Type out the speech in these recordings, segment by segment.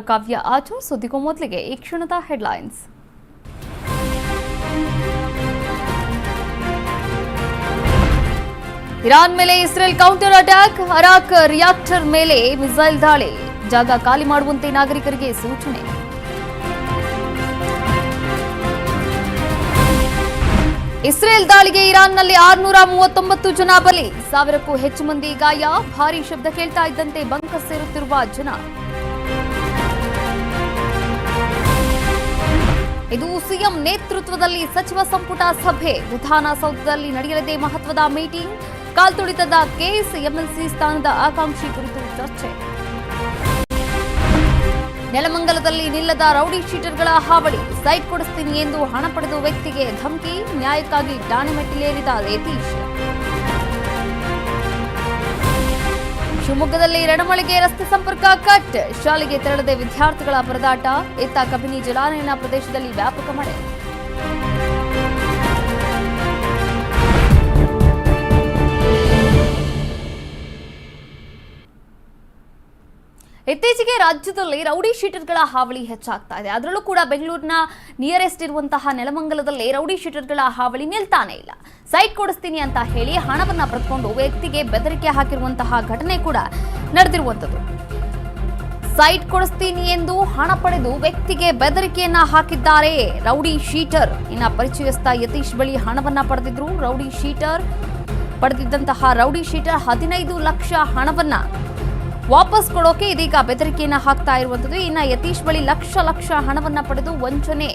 ಕಾವ್ಯ ಆಚು ಸುದ್ದಿಗೂ ಮೊದಲಿಗೆ ಈ ಕ್ಷಣದ ಹೆಡ್ಲೈನ್ಸ್ ಇರಾನ್ ಮೇಲೆ Israel counter attack Arak reactor ಮೇಲೆ ಮಿಸೈಲ್ ದಾಳಿ. ಜಾಗ ಖಾಲಿ ಮಾಡುವಂತೆ ನಾಗರಿಕರಿಗೆ ಸೂಚನೆ. ಇಸ್ರೇಲ್ ದಾಳಿಗೆ ಇರಾನ್ನಲ್ಲಿ ಆರುನೂರ ಮೂವತ್ತೊಂಬತ್ತು ಜನ ಬಲಿ. ಸಾವಿರಕ್ಕೂ ಹೆಚ್ಚು ಮಂದಿ ಗಾಯ. ಭಾರೀ ಶಬ್ದ ಕೇಳ್ತಾ ಇದ್ದಂತೆ ಬಂಕ ಸೇರುತ್ತಿರುವ ಜನ. ಇದು ಸಿಎಂ ನೇತೃತ್ವದಲ್ಲಿ ಸಚಿವ ಸಂಪುಟ ಸಭೆ. ವಿಧಾನಸೌಧದಲ್ಲಿ ನಡೆಯಲಿದೆ ಮಹತ್ವದ ಮೀಟಿಂಗ್. ಕಾಲ್ತುಳಿತದ ಕೇಸ್ ಎಂಎಲ್ಸಿ ಸ್ಥಾನದ ಆಕಾಂಕ್ಷಿ ಕುರಿತು ಚರ್ಚೆ. ನೆಲಮಂಗಲದಲ್ಲಿ ನಿಲ್ಲದ ರೌಡಿ ಶೀಟರ್ಗಳ ಹಾವಳಿ. ಸೈಟ್ ಕೊಡಿಸ್ತೀನಿ ಎಂದು ಹಣ ಪಡೆದು ವ್ಯಕ್ತಿಗೆ ಧಮಕಿ. ನ್ಯಾಯಕ್ಕಾಗಿ ಠಾಣೆ ಮೆಟ್ಟಿಲೇರಿದ ಯತೀಶ್. ಶಿವಮೊಗ್ಗದಲ್ಲಿ ರಣಮಳೆಗೆ ರಸ್ತೆ ಸಂಪರ್ಕ ಕಟ್. ಶಾಲೆಗೆ ತೆರಳದೆ ವಿದ್ಯಾರ್ಥಿಗಳ ಪರದಾಟ. ಇತ್ತ ಕಬಿನಿ ಜಲಾನಯನ ಪ್ರದೇಶದಲ್ಲಿ ವ್ಯಾಪಕ ಮಳೆ. ಇತ್ತೀಚೆಗೆ ರಾಜ್ಯದಲ್ಲಿ ರೌಡಿ ಶೀಟರ್ಗಳ ಹಾವಳಿ ಹೆಚ್ಚಾಗ್ತಾ ಇದೆ. ಅದರಲ್ಲೂ ಕೂಡ ಬೆಂಗಳೂರಿನ ನಿಯರೆಸ್ಟ್ ಇರುವಂತಹ ನೆಲಮಂಗಲದಲ್ಲಿ ರೌಡಿ ಶೀಟರ್ಗಳ ಹಾವಳಿ ನಿಲ್ತಾನೆ ಇಲ್ಲ. ಸೈಟ್ ಕೊಡಿಸ್ತೀನಿ ಅಂತ ಹೇಳಿ ಹಣವನ್ನ ಪಡೆದುಕೊಂಡು ವ್ಯಕ್ತಿಗೆ ಬೆದರಿಕೆ ಹಾಕಿರುವಂತಹ ಘಟನೆ ಕೂಡ ನಡೆದಿರುವಂಥದ್ದು. ಸೈಟ್ ಕೊಡಿಸ್ತೀನಿ ಎಂದು ಹಣ ಪಡೆದು ವ್ಯಕ್ತಿಗೆ ಬೆದರಿಕೆಯನ್ನ ಹಾಕಿದ್ದಾರೆ ರೌಡಿ ಶೀಟರ್. ಇನ್ನ ಪರಿಚಯಸ್ಥ ಯತೀಶ್ ಬಳಿ ಹಣವನ್ನ ಪಡೆದಿದ್ರು. ರೌಡಿ ಶೀಟರ್ ಪಡೆದಿದ್ದಂತಹ ರೌಡಿ ಶೀಟರ್ ಹದಿನೈದು ಲಕ್ಷ ಹಣವನ್ನ ವಾಪಸ್ ಕೊಡೋಕೆ ಇದೀಗ ಬೆದರಿಕೆಯನ್ನು ಹಾಕ್ತಾ ಇರುವಂತದ್ದು ಇನ್ನ ಯತೀಶ್ ಬಳಿ ಲಕ್ಷ ಲಕ್ಷ ಹಣವನ್ನ ಪಡೆದು ವಂಚನೆ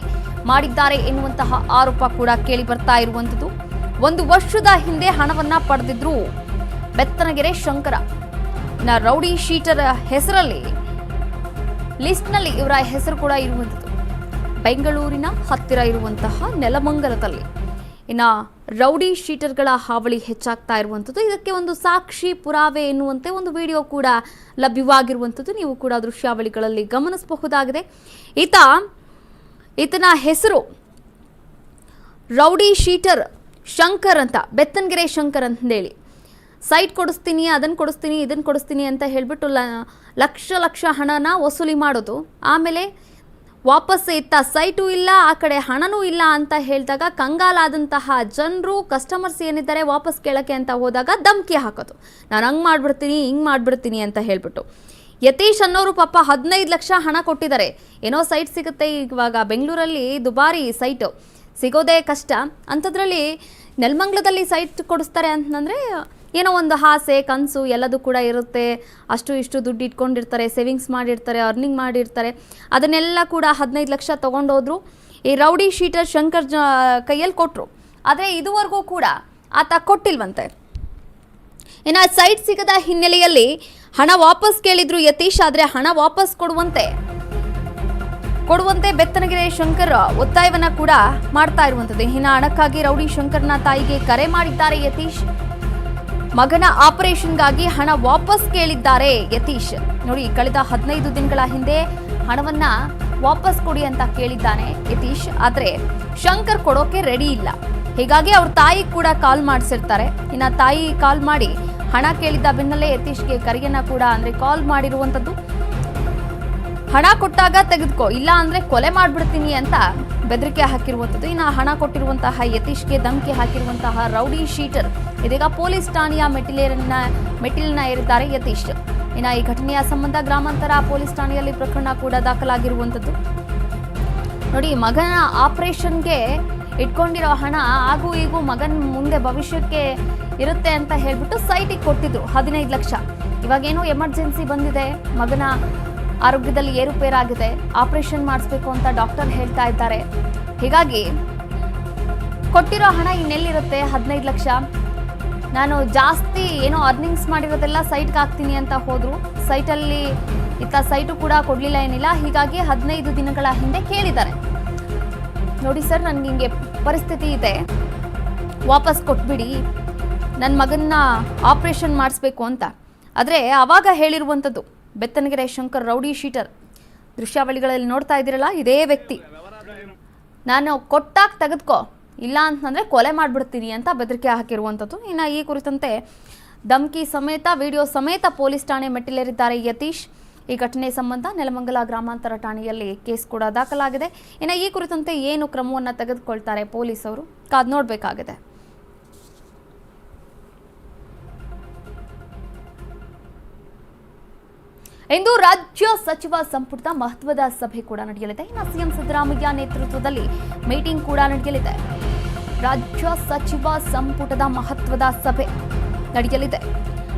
ಮಾಡಿದ್ದಾರೆ ಎನ್ನುವಂತಹ ಆರೋಪ ಕೂಡ ಕೇಳಿ ಬರ್ತಾ ಇರುವಂತದ್ದು ಒಂದು ವರ್ಷದ ಹಿಂದೆ ಹಣವನ್ನ ಪಡೆದಿದ್ರು ಬೆತ್ತನಗೆರೆ ಶಂಕರ. ಇನ್ನ ರೌಡಿ ಶೀಟರ್ ಹೆಸರಲ್ಲಿ, ಲಿಸ್ಟ್ನಲ್ಲಿ ಇವರ ಹೆಸರು ಕೂಡ ಇರುವಂಥದ್ದು. ಬೆಂಗಳೂರಿನ ಹತ್ತಿರ ಇರುವಂತಹ ನೆಲಮಂಗಲದಲ್ಲಿ. ಇನ್ನ ರೌಡಿ ಶೀಟರ್ಗಳ ಹಾವಳಿ ಹೆಚ್ಚಾಗ್ತಾ ಇರುವಂಥದ್ದು ಇದಕ್ಕೆ ಒಂದು ಸಾಕ್ಷಿ ಪುರಾವೆ ಎನ್ನುವಂತೆ ಒಂದು ವಿಡಿಯೋ ಕೂಡ ಲಭ್ಯವಾಗಿರುವಂಥದ್ದು ನೀವು ಕೂಡ ದೃಶ್ಯಾವಳಿಗಳಲ್ಲಿ ಗಮನಿಸಬಹುದಾಗಿದೆ. ಈತ, ಈತನ ಹೆಸರು ರೌಡಿ ಶೀಟರ್ ಶಂಕರ್ ಅಂತ, ಬೆತ್ತನ್ಗೆರೆ ಶಂಕರ್ ಅಂತಂದೇಳಿ. ಸೈಟ್ ಕೊಡಿಸ್ತೀನಿ ಅದನ್ನು ಕೊಡಿಸ್ತೀನಿ ಇದನ್ನು ಕೊಡಿಸ್ತೀನಿ ಅಂತ ಹೇಳಿಬಿಟ್ಟು ಲಕ್ಷ ಲಕ್ಷ ಹಣನ ವಸೂಲಿ ಮಾಡೋದು. ಆಮೇಲೆ ವಾಪಸ್ ಇತ್ತ ಸೈಟು ಇಲ್ಲ, ಆ ಕಡೆ ಹಣನೂ ಇಲ್ಲ ಅಂತ ಹೇಳಿದಾಗ ಕಂಗಾಲಾದಂತಹ ಜನರು ಕಸ್ಟಮರ್ಸ್ ಏನಿದ್ದಾರೆ ವಾಪಸ್ ಕೇಳೋಕ್ಕೆ ಅಂತ ಹೋದಾಗ ಧಮಕಿ ಹಾಕೋದು. ನಾನು ಹಂಗೆ ಮಾಡಿಬಿಡ್ತೀನಿ, ಹಿಂಗೆ ಮಾಡಿಬಿಡ್ತೀನಿ ಅಂತ ಹೇಳ್ಬಿಟ್ಟು. ಯತೀಶ್ ಅನ್ನೋರು ಪಾಪ ಹದಿನೈದು ಲಕ್ಷ ಹಣ ಕೊಟ್ಟಿದ್ದಾರೆ. ಏನೋ ಸೈಟ್ ಸಿಗುತ್ತೆ ಇವಾಗ ಬೆಂಗಳೂರಲ್ಲಿ, ದುಬಾರಿ ಸೈಟು. ಸಿಗೋದೇ ಕಷ್ಟ. ಅಂಥದ್ರಲ್ಲಿ ನೆಲಮಂಗ್ಲದಲ್ಲಿ ಸೈಟ್ ಕೊಡಿಸ್ತಾರೆ ಅಂತಂದರೆ ಏನೋ ಒಂದು ಆಸೆ, ಕನಸು ಎಲ್ಲದೂ ಕೂಡ ಇರುತ್ತೆ. ಅಷ್ಟು ಇಷ್ಟು ದುಡ್ಡು ಇಟ್ಕೊಂಡಿರ್ತಾರೆ ಸೇವಿಂಗ್ಸ್ ಮಾಡಿರ್ತಾರೆ ಅರ್ನಿಂಗ್ ಮಾಡಿರ್ತಾರೆ. ಅದನ್ನೆಲ್ಲ ಕೂಡ ಹದಿನೈದು ಲಕ್ಷ ತೊಗೊಂಡೋದ್ರು. ಈ ರೌಡಿ ಶೀಟರ್ ಶಂಕರ್ ಜ, ಕೈಯಲ್ಲಿ ಕೊಟ್ಟರು ಆದರೆ ಇದುವರೆಗೂ ಕೂಡ ಆತ ಕೊಟ್ಟಿಲ್ವಂತೆ. ಇನ್ನು ಸೈಟ್ ಸಿಗದ ಹಿನ್ನೆಲೆಯಲ್ಲಿ ಹಣ ವಾಪಸ್ ಕೇಳಿದ್ರು ಯತೀಶ್, ಆದರೆ ಹಣ ವಾಪಸ್ ಕೊಡುವಂತೆ. ಕೊಡುವಂತೆ ಬೆತ್ತನಗೆರೆ ಶಂಕರ್ ಒತ್ತಾಯವನ್ನ ಕೂಡ ಮಾಡ್ತಾ ಇರುವಂತದ್ದು ಇನ್ನು ಹಣಕ್ಕಾಗಿ ರೌಡಿ ಶಂಕರ್ನ ತಾಯಿಗೆ ಕರೆ ಮಾಡಿದ್ದಾರೆ ಯತೀಶ್. ಮಗನ ಆಪರೇಷನ್ಗಾಗಿ ಹಣ ವಾಪಸ್ ಕೇಳಿದ್ದಾರೆ ಯತೀಶ್. ನೋಡಿ, ಕಳೆದ ಹದಿನೈದು ದಿನಗಳ ಹಿಂದೆ ಹಣವನ್ನ ವಾಪಸ್ ಕೊಡಿ ಅಂತ ಕೇಳಿದ್ದಾನೆ ಯತೀಶ್. ಆದ್ರೆ ಶಂಕರ್ ಕೊಡೋಕೆ ರೆಡಿ ಇಲ್ಲ. ಹೀಗಾಗಿ ಅವ್ರ ತಾಯಿ ಕೂಡ ಕಾಲ್ ಮಾಡಿಸಿರ್ತಾರೆ. ಇನ್ನ ತಾಯಿ ಕಾಲ್ ಮಾಡಿ ಹಣ ಕೇಳಿದ್ದ ಬೆನ್ನಲ್ಲೇ ಯತೀಶ್ಗೆ ಕರೆಯನ್ನ ಕೂಡ ಅಂದ್ರೆ ಕಾಲ್ ಮಾಡಿರುವಂತದ್ದು. ಹಣ ಕೊಟ್ಟಾಗ ತೆಗೆದುಕೋ, ಇಲ್ಲ ಅಂದ್ರೆ ಕೊಲೆ ಮಾಡ್ಬಿಡ್ತೀನಿ ಅಂತ ಬೆದರಿಕೆ ಹಾಕಿರುವಂಥದ್ದು. ಇನ್ನು ಹಣ ಕೊಟ್ಟಿರುವಂತಹ ಯತೀಶ್ಗೆ ಧಮಕಿ ಹಾಕಿರುವಂತಹ ರೌಡಿ ಶೀಟರ್. ಇದೀಗ ಪೊಲೀಸ್ ಠಾಣೆಯ ಮೆಟ್ಟಿಲೇರನ್ನ, ಮೆಟ್ಟಿಲನ್ನ ಏರಿದ್ದಾರೆ ಯತೀಶ್. ಇನ್ನು ಈ ಘಟನೆಯ ಸಂಬಂಧ ಗ್ರಾಮಾಂತರ ಪೊಲೀಸ್ ಠಾಣೆಯಲ್ಲಿ ಪ್ರಕರಣ ಕೂಡ ದಾಖಲಾಗಿರುವಂಥದ್ದು. ನೋಡಿ, ಮಗನ ಆಪರೇಷನ್ಗೆ ಇಟ್ಕೊಂಡಿರೋ ಹಣ ಹಾಗೂ ಈಗೂ ಮಗನ ಮುಂದೆ ಭವಿಷ್ಯಕ್ಕೆ ಇರುತ್ತೆ ಅಂತ ಹೇಳ್ಬಿಟ್ಟು ಸೈಟಿಗೆ ಕೊಟ್ಟಿದ್ರು ಹದಿನೈದು ಲಕ್ಷ. ಇವಾಗೇನೋ ಎಮರ್ಜೆನ್ಸಿ ಬಂದಿದೆ. ಮಗನ ಆರೋಗ್ಯದಲ್ಲಿ ಏರುಪೇರಾಗಿದೆ. ಆಪರೇಷನ್ ಮಾಡಿಸ್ಬೇಕು ಅಂತ ಡಾಕ್ಟರ್ ಹೇಳ್ತಾ ಇದ್ದಾರೆ. ಹೀಗಾಗಿ ಕೊಟ್ಟಿರೋ ಹಣ ಇನ್ನೆಲ್ಲಿರುತ್ತೆ? ಹದಿನೈದು ಲಕ್ಷ. ನಾನು ಜಾಸ್ತಿ ಏನೋ ಅರ್ನಿಂಗ್ಸ್ ಮಾಡಿರೋದೆಲ್ಲ ಸೈಟ್ಗೆ ಹಾಕ್ತೀನಿ ಅಂತ ಹೋದ್ರು. ಸೈಟಲ್ಲಿ ಇತ್ತ ಸೈಟು ಕೂಡ ಕೊಡಲಿಲ್ಲ ಏನಿಲ್ಲ. ಹೀಗಾಗಿ ಹದಿನೈದು ದಿನಗಳ ಹಿಂದೆ ಕೇಳಿದ್ದಾರೆ. ನೋಡಿ ಸರ್, ನನಗೆ ಹಿಂಗೆ ಪರಿಸ್ಥಿತಿ ಇದೆ. ವಾಪಸ್ ಕೊಟ್ಬಿಡಿ. ನನ್ನ ಮಗನ್ನ ಆಪ್ರೇಷನ್ ಮಾಡಿಸ್ಬೇಕು ಅಂತ. ಆದರೆ ಆವಾಗ ಹೇಳಿರುವಂಥದ್ದು ಬೆತ್ತನಗೆರೆ ಶಂಕರ್ ರೌಡಿ ಶೀಟರ್. ದೃಶ್ಯಾವಳಿಗಳಲ್ಲಿ ನೋಡ್ತಾ ಇದ್ದೀರಲ್ಲ, ಇದೇ ವ್ಯಕ್ತಿ. ನಾನು ಕೊಟ್ಟಾಗ ತೆಗೆದುಕೋ, ಇಲ್ಲ ಅಂತಂದರೆ ಕೊಲೆ ಮಾಡಿಬಿಡ್ತೀನಿ ಅಂತ ಬೆದರಿಕೆ ಹಾಕಿರುವಂಥದ್ದು. ಇನ್ನು ಈ ಕುರಿತಂತೆ ಧಮ್ಕಿ ಸಮೇತ, ವಿಡಿಯೋ ಸಮೇತ ಪೊಲೀಸ್ ಠಾಣೆ ಮೆಟ್ಟಿಲೇರಿದ್ದಾರೆ ಯತೀಶ್. ಈ ಘಟನೆ ಸಂಬಂಧ ನೆಲಮಂಗಲ ಗ್ರಾಮಾಂತರ ಠಾಣೆಯಲ್ಲಿ ಕೇಸ್ ಕೂಡ ದಾಖಲಾಗಿದೆ. ಇನ್ನು ಈ ಕುರಿತಂತೆ ಏನು ಕ್ರಮವನ್ನು ತೆಗೆದುಕೊಳ್ತಾರೆ ಪೊಲೀಸರು ಕಾದ್ ನೋಡಬೇಕಾಗಿದೆ. ಇಂದು ರಾಜ್ಯ ಸಚಿವ ಸಂಪುಟದ ಮಹತ್ವದ ಸಭೆ ಕೂಡ ನಡೆಯಲಿದೆ. ಇನ್ನು ಸಿಎಂ ಸಿದ್ದರಾಮಯ್ಯ ನೇತೃತ್ವದಲ್ಲಿ ಮೀಟಿಂಗ್ ಕೂಡ ನಡೆಯಲಿದೆ. ರಾಜ್ಯ ಸಚಿವ ಸಂಪುಟದ ಮಹತ್ವದ ಸಭೆ ನಡೆಯಲಿದೆ.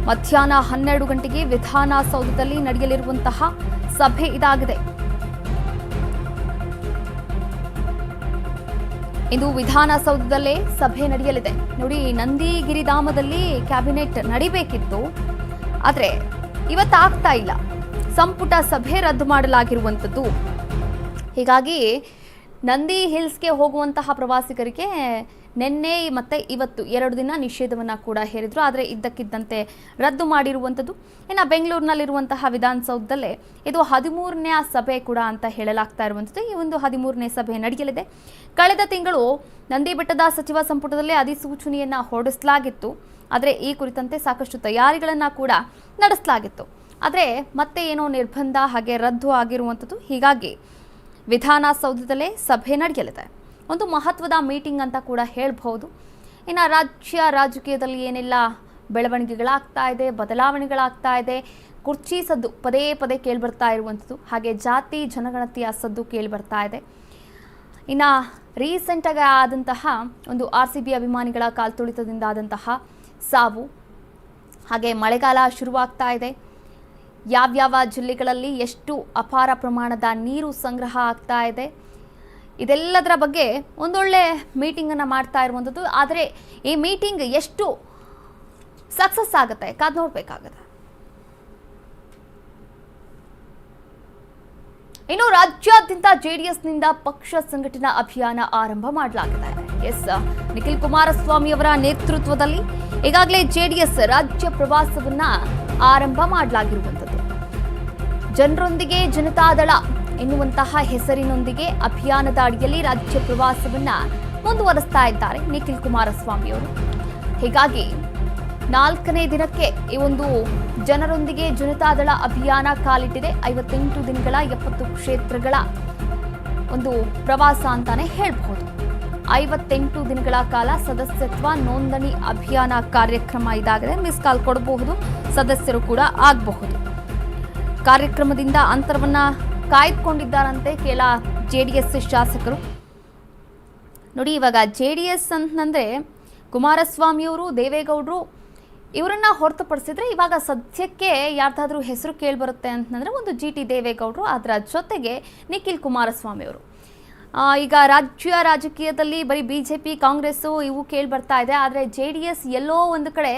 ಮಧ್ಯಾಹ್ನ ಹನ್ನೆರಡು ಗಂಟೆಗೆ ವಿಧಾನಸೌಧದಲ್ಲಿ ನಡೆಯಲಿರುವಂತಹ ಸಭೆ ಇದಾಗಿದೆ. ಇಂದು ವಿಧಾನಸೌಧದಲ್ಲೇ ಸಭೆ ನಡೆಯಲಿದೆ. ನೋಡಿ ನಂದಿಗಿರಿಧಾಮದಲ್ಲಿ ಕ್ಯಾಬಿನೆಟ್ ನಡಿಬೇಕಿತ್ತು. ಆದರೆ ಇವತ್ತಾಗ್ತಾ ಇಲ್ಲ. ಸಂಪುಟ ಸಭೆ ರದ್ದು ಮಾಡಲಾಗಿರುವಂಥದ್ದು. ಹೀಗಾಗಿ ನಂದಿ ಹಿಲ್ಸ್ಗೆ ಹೋಗುವಂತಹ ಪ್ರವಾಸಿಗರಿಗೆ ನಿನ್ನೆ ಮತ್ತೆ ಇವತ್ತು ಎರಡು ದಿನ ನಿಷೇಧವನ್ನು ಕೂಡ ಹೇರಿದ್ರು. ಆದರೆ ಇದ್ದಕ್ಕಿದ್ದಂತೆ ರದ್ದು ಮಾಡಿರುವಂಥದ್ದು. ಇನ್ನು ಬೆಂಗಳೂರಿನಲ್ಲಿರುವಂತಹ ವಿಧಾನಸೌಧದಲ್ಲೇ ಇದು ಹದಿಮೂರನೇ ಸಭೆ ಕೂಡ ಅಂತ ಹೇಳಲಾಗ್ತಾ ಇರುವಂಥದ್ದು. ಈ ಒಂದು ಹದಿಮೂರನೇ ಸಭೆ ನಡೆಯಲಿದೆ. ಕಳೆದ ತಿಂಗಳು ನಂದಿ ಬೆಟ್ಟದ ಸಚಿವ ಸಂಪುಟದಲ್ಲಿ ಅಧಿಸೂಚನೆಯನ್ನು ಹೊರಡಿಸಲಾಗಿತ್ತು. ಆದರೆ ಈ ಕುರಿತಂತೆ ಸಾಕಷ್ಟು ತಯಾರಿಗಳನ್ನು ಕೂಡ ನಡೆಸಲಾಗಿತ್ತು. ಆದರೆ ಮತ್ತೆ ಏನೋ ನಿರ್ಬಂಧ ಹಾಗೆ ರದ್ದು ಆಗಿರುವಂಥದ್ದು ಹೀಗಾಗಿ ವಿಧಾನಸೌಧದಲ್ಲೇ ಸಭೆ ನಡೆಯಲಿದೆ. ಒಂದು ಮಹತ್ವದ ಮೀಟಿಂಗ್ ಅಂತ ಕೂಡ ಹೇಳ್ಬೋದು ಇನ್ನು ರಾಜ್ಯ ರಾಜಕೀಯದಲ್ಲಿ ಏನೆಲ್ಲ, ಬೆಳವಣಿಗೆಗಳಾಗ್ತಾ ಇದೆ, ಬದಲಾವಣೆಗಳಾಗ್ತಾ ಇದೆ, ಕುರ್ಚಿ ಸದ್ದು ಪದೇ ಪದೇ ಕೇಳಿಬರ್ತಾ ಇರುವಂಥದ್ದು, ಹಾಗೆ ಜಾತಿ ಜನಗಣತಿಯ ಸದ್ದು ಕೇಳಿಬರ್ತಾ ಇದೆ. ಇನ್ನು ರೀಸೆಂಟಾಗಿ ಆದಂತಹ ಒಂದು ಆರ್ ಸಿ ಬಿ ಅಭಿಮಾನಿಗಳ ಕಾಲ್ತುಳಿತದಿಂದ ಆದಂತಹ ಸಾವು, ಹಾಗೆ ಮಳೆಗಾಲ ಶುರುವಾಗ್ತಾ ಇದೆ. ಯಾವ್ಯಾವ ಜಿಲ್ಲೆಗಳಲ್ಲಿ ಎಷ್ಟು ಅಪಾರ ಪ್ರಮಾಣದ ನೀರು ಸಂಗ್ರಹ ಆಗ್ತಾ ಇದೆ. ಇದೆಲ್ಲದರ ಬಗ್ಗೆ ಒಂದೊಳ್ಳೆ ಮೀಟಿಂಗನ್ನು ಮಾಡ್ತಾ ಇರುವಂಥದ್ದು ಆದರೆ ಈ ಮೀಟಿಂಗ್ ಎಷ್ಟು ಸಕ್ಸಸ್ ಆಗುತ್ತೆ? ಕಾದ್ ನೋಡಬೇಕಾಗುತ್ತೆ ಇನ್ನು ರಾಜ್ಯಾದ್ಯಂತ ಜೆಡಿಎಸ್ನಿಂದ ಪಕ್ಷ ಸಂಘಟನಾ ಅಭಿಯಾನ ಆರಂಭ ಮಾಡಲಾಗಿದೆ ಎಸ್, ನಿಖಿಲ್ ಕುಮಾರಸ್ವಾಮಿ ಅವರ ನೇತೃತ್ವದಲ್ಲಿ ಈಗಾಗಲೇ ಜೆಡಿಎಸ್ ರಾಜ್ಯ ಪ್ರವಾಸವನ್ನ ಆರಂಭ ಮಾಡಲಾಗಿರುವಂಥದ್ದು ಜನರೊಂದಿಗೆ ಜನತಾದಳ ಎನ್ನುವಂತಹ ಹೆಸರಿನೊಂದಿಗೆ ಅಭಿಯಾನದ ಅಡಿಯಲ್ಲಿ ರಾಜ್ಯ ಪ್ರವಾಸವನ್ನ ಮುಂದುವರಿಸ್ತಾ ಇದ್ದಾರೆ ನಿಖಿಲ್ ಕುಮಾರಸ್ವಾಮಿ ಅವರು. ಹೀಗಾಗಿ ನಾಲ್ಕನೇ ದಿನಕ್ಕೆ ಈ ಒಂದು ಜನರೊಂದಿಗೆ ಜನತಾದಳ ಅಭಿಯಾನ ಕಾಲಿಟ್ಟಿದೆ. ಐವತ್ತೆಂಟು ದಿನಗಳ ಎಪ್ಪತ್ತು ಕ್ಷೇತ್ರಗಳ ಒಂದು ಪ್ರವಾಸ ಅಂತಾನೆ ಹೇಳ್ಬಹುದು. ಐವತ್ತೆಂಟು ದಿನಗಳ ಕಾಲ ಸದಸ್ಯತ್ವ ನೋಂದಣಿ ಅಭಿಯಾನ ಕಾರ್ಯಕ್ರಮ ಇದಾಗಿದೆ. ಮಿಸ್ ಕಾಲ್ ಕೊಡಬಹುದು. ಸದಸ್ಯರು ಕೂಡ ಆಗಬಹುದು. ಕಾರ್ಯಕ್ರಮದಿಂದ ಅಂತರವನ್ನ ಕಾಯ್ದುಕೊಂಡಿದ್ದಾರಂತೆ ಕೆಲ ಜೆ ಡಿ ಎಸ್ ಶಾಸಕರು. ನೋಡಿ, ಇವಾಗ ಜೆ ಡಿ ಎಸ್ ಅಂತಂದರೆ ಕುಮಾರಸ್ವಾಮಿಯವರು, ದೇವೇಗೌಡರು ಇವರನ್ನ ಹೊರತುಪಡಿಸಿದ್ರೆ ಇವಾಗ ಸದ್ಯಕ್ಕೆ ಯಾರ್ದಾದ್ರೂ ಹೆಸರು ಕೇಳಿಬರುತ್ತೆ ಅಂತಂದರೆ ಒಂದು ಜಿ ಟಿ ದೇವೇಗೌಡರು ಅದರ ಜೊತೆಗೆ ನಿಖಿಲ್ ಕುಮಾರಸ್ವಾಮಿ ಅವರು ಈಗ ರಾಜ್ಯ ರಾಜಕೀಯದಲ್ಲಿ ಬರೀ ಬಿ ಜೆ ಪಿ ಕಾಂಗ್ರೆಸ್ಸು ಇವು ಕೇಳಿ ಬರ್ತಾ ಇದೆ, ಆದರೆ ಜೆ ಡಿ ಎಸ್ ಎಲ್ಲೋ ಒಂದು ಕಡೆ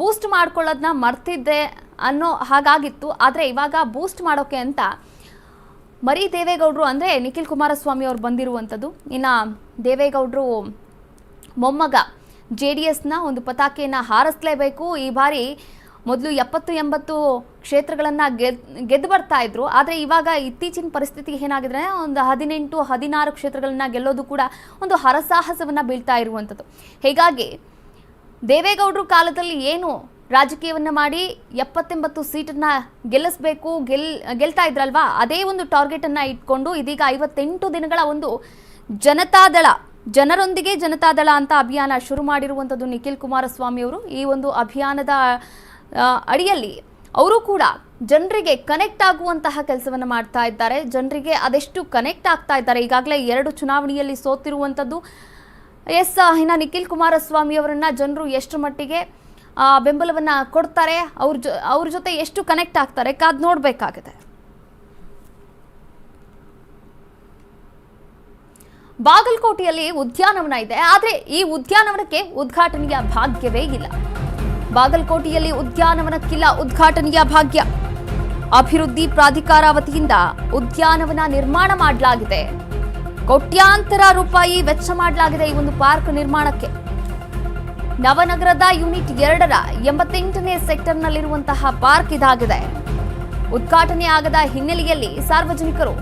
ಬೂಸ್ಟ್ ಮಾಡ್ಕೊಳ್ಳೋದನ್ನ ಮರ್ತಿದ್ದೆ ಅನ್ನೋ ಹಾಗಾಗಿತ್ತು. ಆದರೆ ಇವಾಗ ಬೂಸ್ಟ್ ಮಾಡೋಕ್ಕೆ ಅಂತ ಮರಿ ದೇವೇಗೌಡರು ಅಂದರೆ ನಿಖಿಲ್ ಕುಮಾರಸ್ವಾಮಿ ಅವರು ಬಂದಿರುವಂಥದ್ದು. ಇನ್ನು ದೇವೇಗೌಡರು ಮೊಮ್ಮಗ ಜೆ ಡಿ ಎಸ್ನ ಒಂದು ಪತಾಕೆಯನ್ನು ಹಾರಿಸಲೇಬೇಕು. ಈ ಬಾರಿ ಮೊದಲು ಎಪ್ಪತ್ತು ಎಂಬತ್ತು ಕ್ಷೇತ್ರಗಳನ್ನು ಗೆದ್, ಗೆದ್ದು ಬರ್ತಾ ಇದ್ರು. ಆದರೆ ಇವಾಗ ಇತ್ತೀಚಿನ ಪರಿಸ್ಥಿತಿ ಏನಾಗಿದೆ ಒಂದು ಹದಿನೆಂಟು, ಹದಿನಾರು ಕ್ಷೇತ್ರಗಳನ್ನ ಗೆಲ್ಲೋದು ಕೂಡ ಒಂದು ಹರಸಾಹಸವನ್ನು ಬೀಳ್ತಾ ಇರುವಂಥದ್ದು. ಹೀಗಾಗಿ ದೇವೇಗೌಡರು ಕಾಲದಲ್ಲಿ ಏನು ರಾಜಕೀಯವನ್ನು ಮಾಡಿ ಎಪ್ಪತ್ತೆಂಬತ್ತು ಸೀಟನ್ನ ಗೆಲ್ಲಿಸಬೇಕು, ಗೆಲ್, ಗೆಲ್ತಾ ಇದ್ರಲ್ವಾ? ಅದೇ ಒಂದು ಟಾರ್ಗೆಟನ್ನು ಇಟ್ಕೊಂಡು ಇದೀಗ ಐವತ್ತೆಂಟು ದಿನಗಳ ಒಂದು ಜನತಾದಳ ಜನರೊಂದಿಗೆ ಜನತಾದಳ ಅಂತ ಅಭಿಯಾನ ಶುರು ಮಾಡಿರುವಂಥದ್ದು ನಿಖಿಲ್ ಕುಮಾರಸ್ವಾಮಿ ಅವರು. ಈ ಒಂದು ಅಭಿಯಾನದ ಅಡಿಯಲ್ಲಿ ಅವರು ಕೂಡ ಜನರಿಗೆ ಕನೆಕ್ಟ್ ಆಗುವಂತಹ ಕೆಲಸವನ್ನು ಮಾಡ್ತಾ ಇದ್ದಾರೆ. ಜನರಿಗೆ ಅದೆಷ್ಟು ಕನೆಕ್ಟ್ ಆಗ್ತಾ ಇದ್ದಾರೆ? ಈಗಾಗಲೇ ಎರಡು ಚುನಾವಣೆಯಲ್ಲಿ ಸೋತಿರುವಂಥದ್ದು ಎಸ್ ಇನ್ನು ನಿಖಿಲ್ ಕುಮಾರಸ್ವಾಮಿ ಅವರನ್ನು ಜನರು ಎಷ್ಟು ಮಟ್ಟಿಗೆ ಬೆಂಬಲವನ್ನ ಕೊಡ್ತಾರೆ. ಅವ್ರ ಅವ್ರ ಜೊತೆ ಎಷ್ಟು ಕನೆಕ್ಟ್ ಆಗ್ತಾರೆ ಕಾದ್ ನೋಡಬೇಕಾಗಿದೆ ಬಾಗಲಕೋಟೆಯಲ್ಲಿ ಉದ್ಯಾನವನ ಇದೆ. ಆದರೆ ಈ ಉದ್ಯಾನವನಕ್ಕೆ ಉದ್ಘಾಟನೆಯ ಭಾಗ್ಯವೇ ಇಲ್ಲ. ಬಾಗಲಕೋಟೆಯಲ್ಲಿ ಉದ್ಯಾನವನಕ್ಕಿಲ್ಲ ಉದ್ಘಾಟನೆಯ ಭಾಗ್ಯ. ಅಭಿವೃದ್ಧಿ ಪ್ರಾಧಿಕಾರ ವತಿಯಿಂದ ಉದ್ಯಾನವನ ನಿರ್ಮಾಣ ಮಾಡಲಾಗಿದೆ. ಕೋಟ್ಯಾಂತರ ರೂಪಾಯಿ ವೆಚ್ಚ ಮಾಡಲಾಗಿದೆ ಈ ಒಂದು ಪಾರ್ಕ್ ನಿರ್ಮಾಣಕ್ಕೆ. ನವನಗರದ ಯೂನಿಟ್ ಎರಡರ ಎಂಬತ್ತೆಂಟನೇ ಸೆಕ್ಟರ್ನಲ್ಲಿರುವಂತಹ ಪಾರ್ಕ್ ಇದಾಗಿದೆ. ಉದ್ಘಾಟನೆ ಆಗದ ಹಿನ್ನೆಲೆಯಲ್ಲಿ ಸಾರ್ವಜನಿಕರು,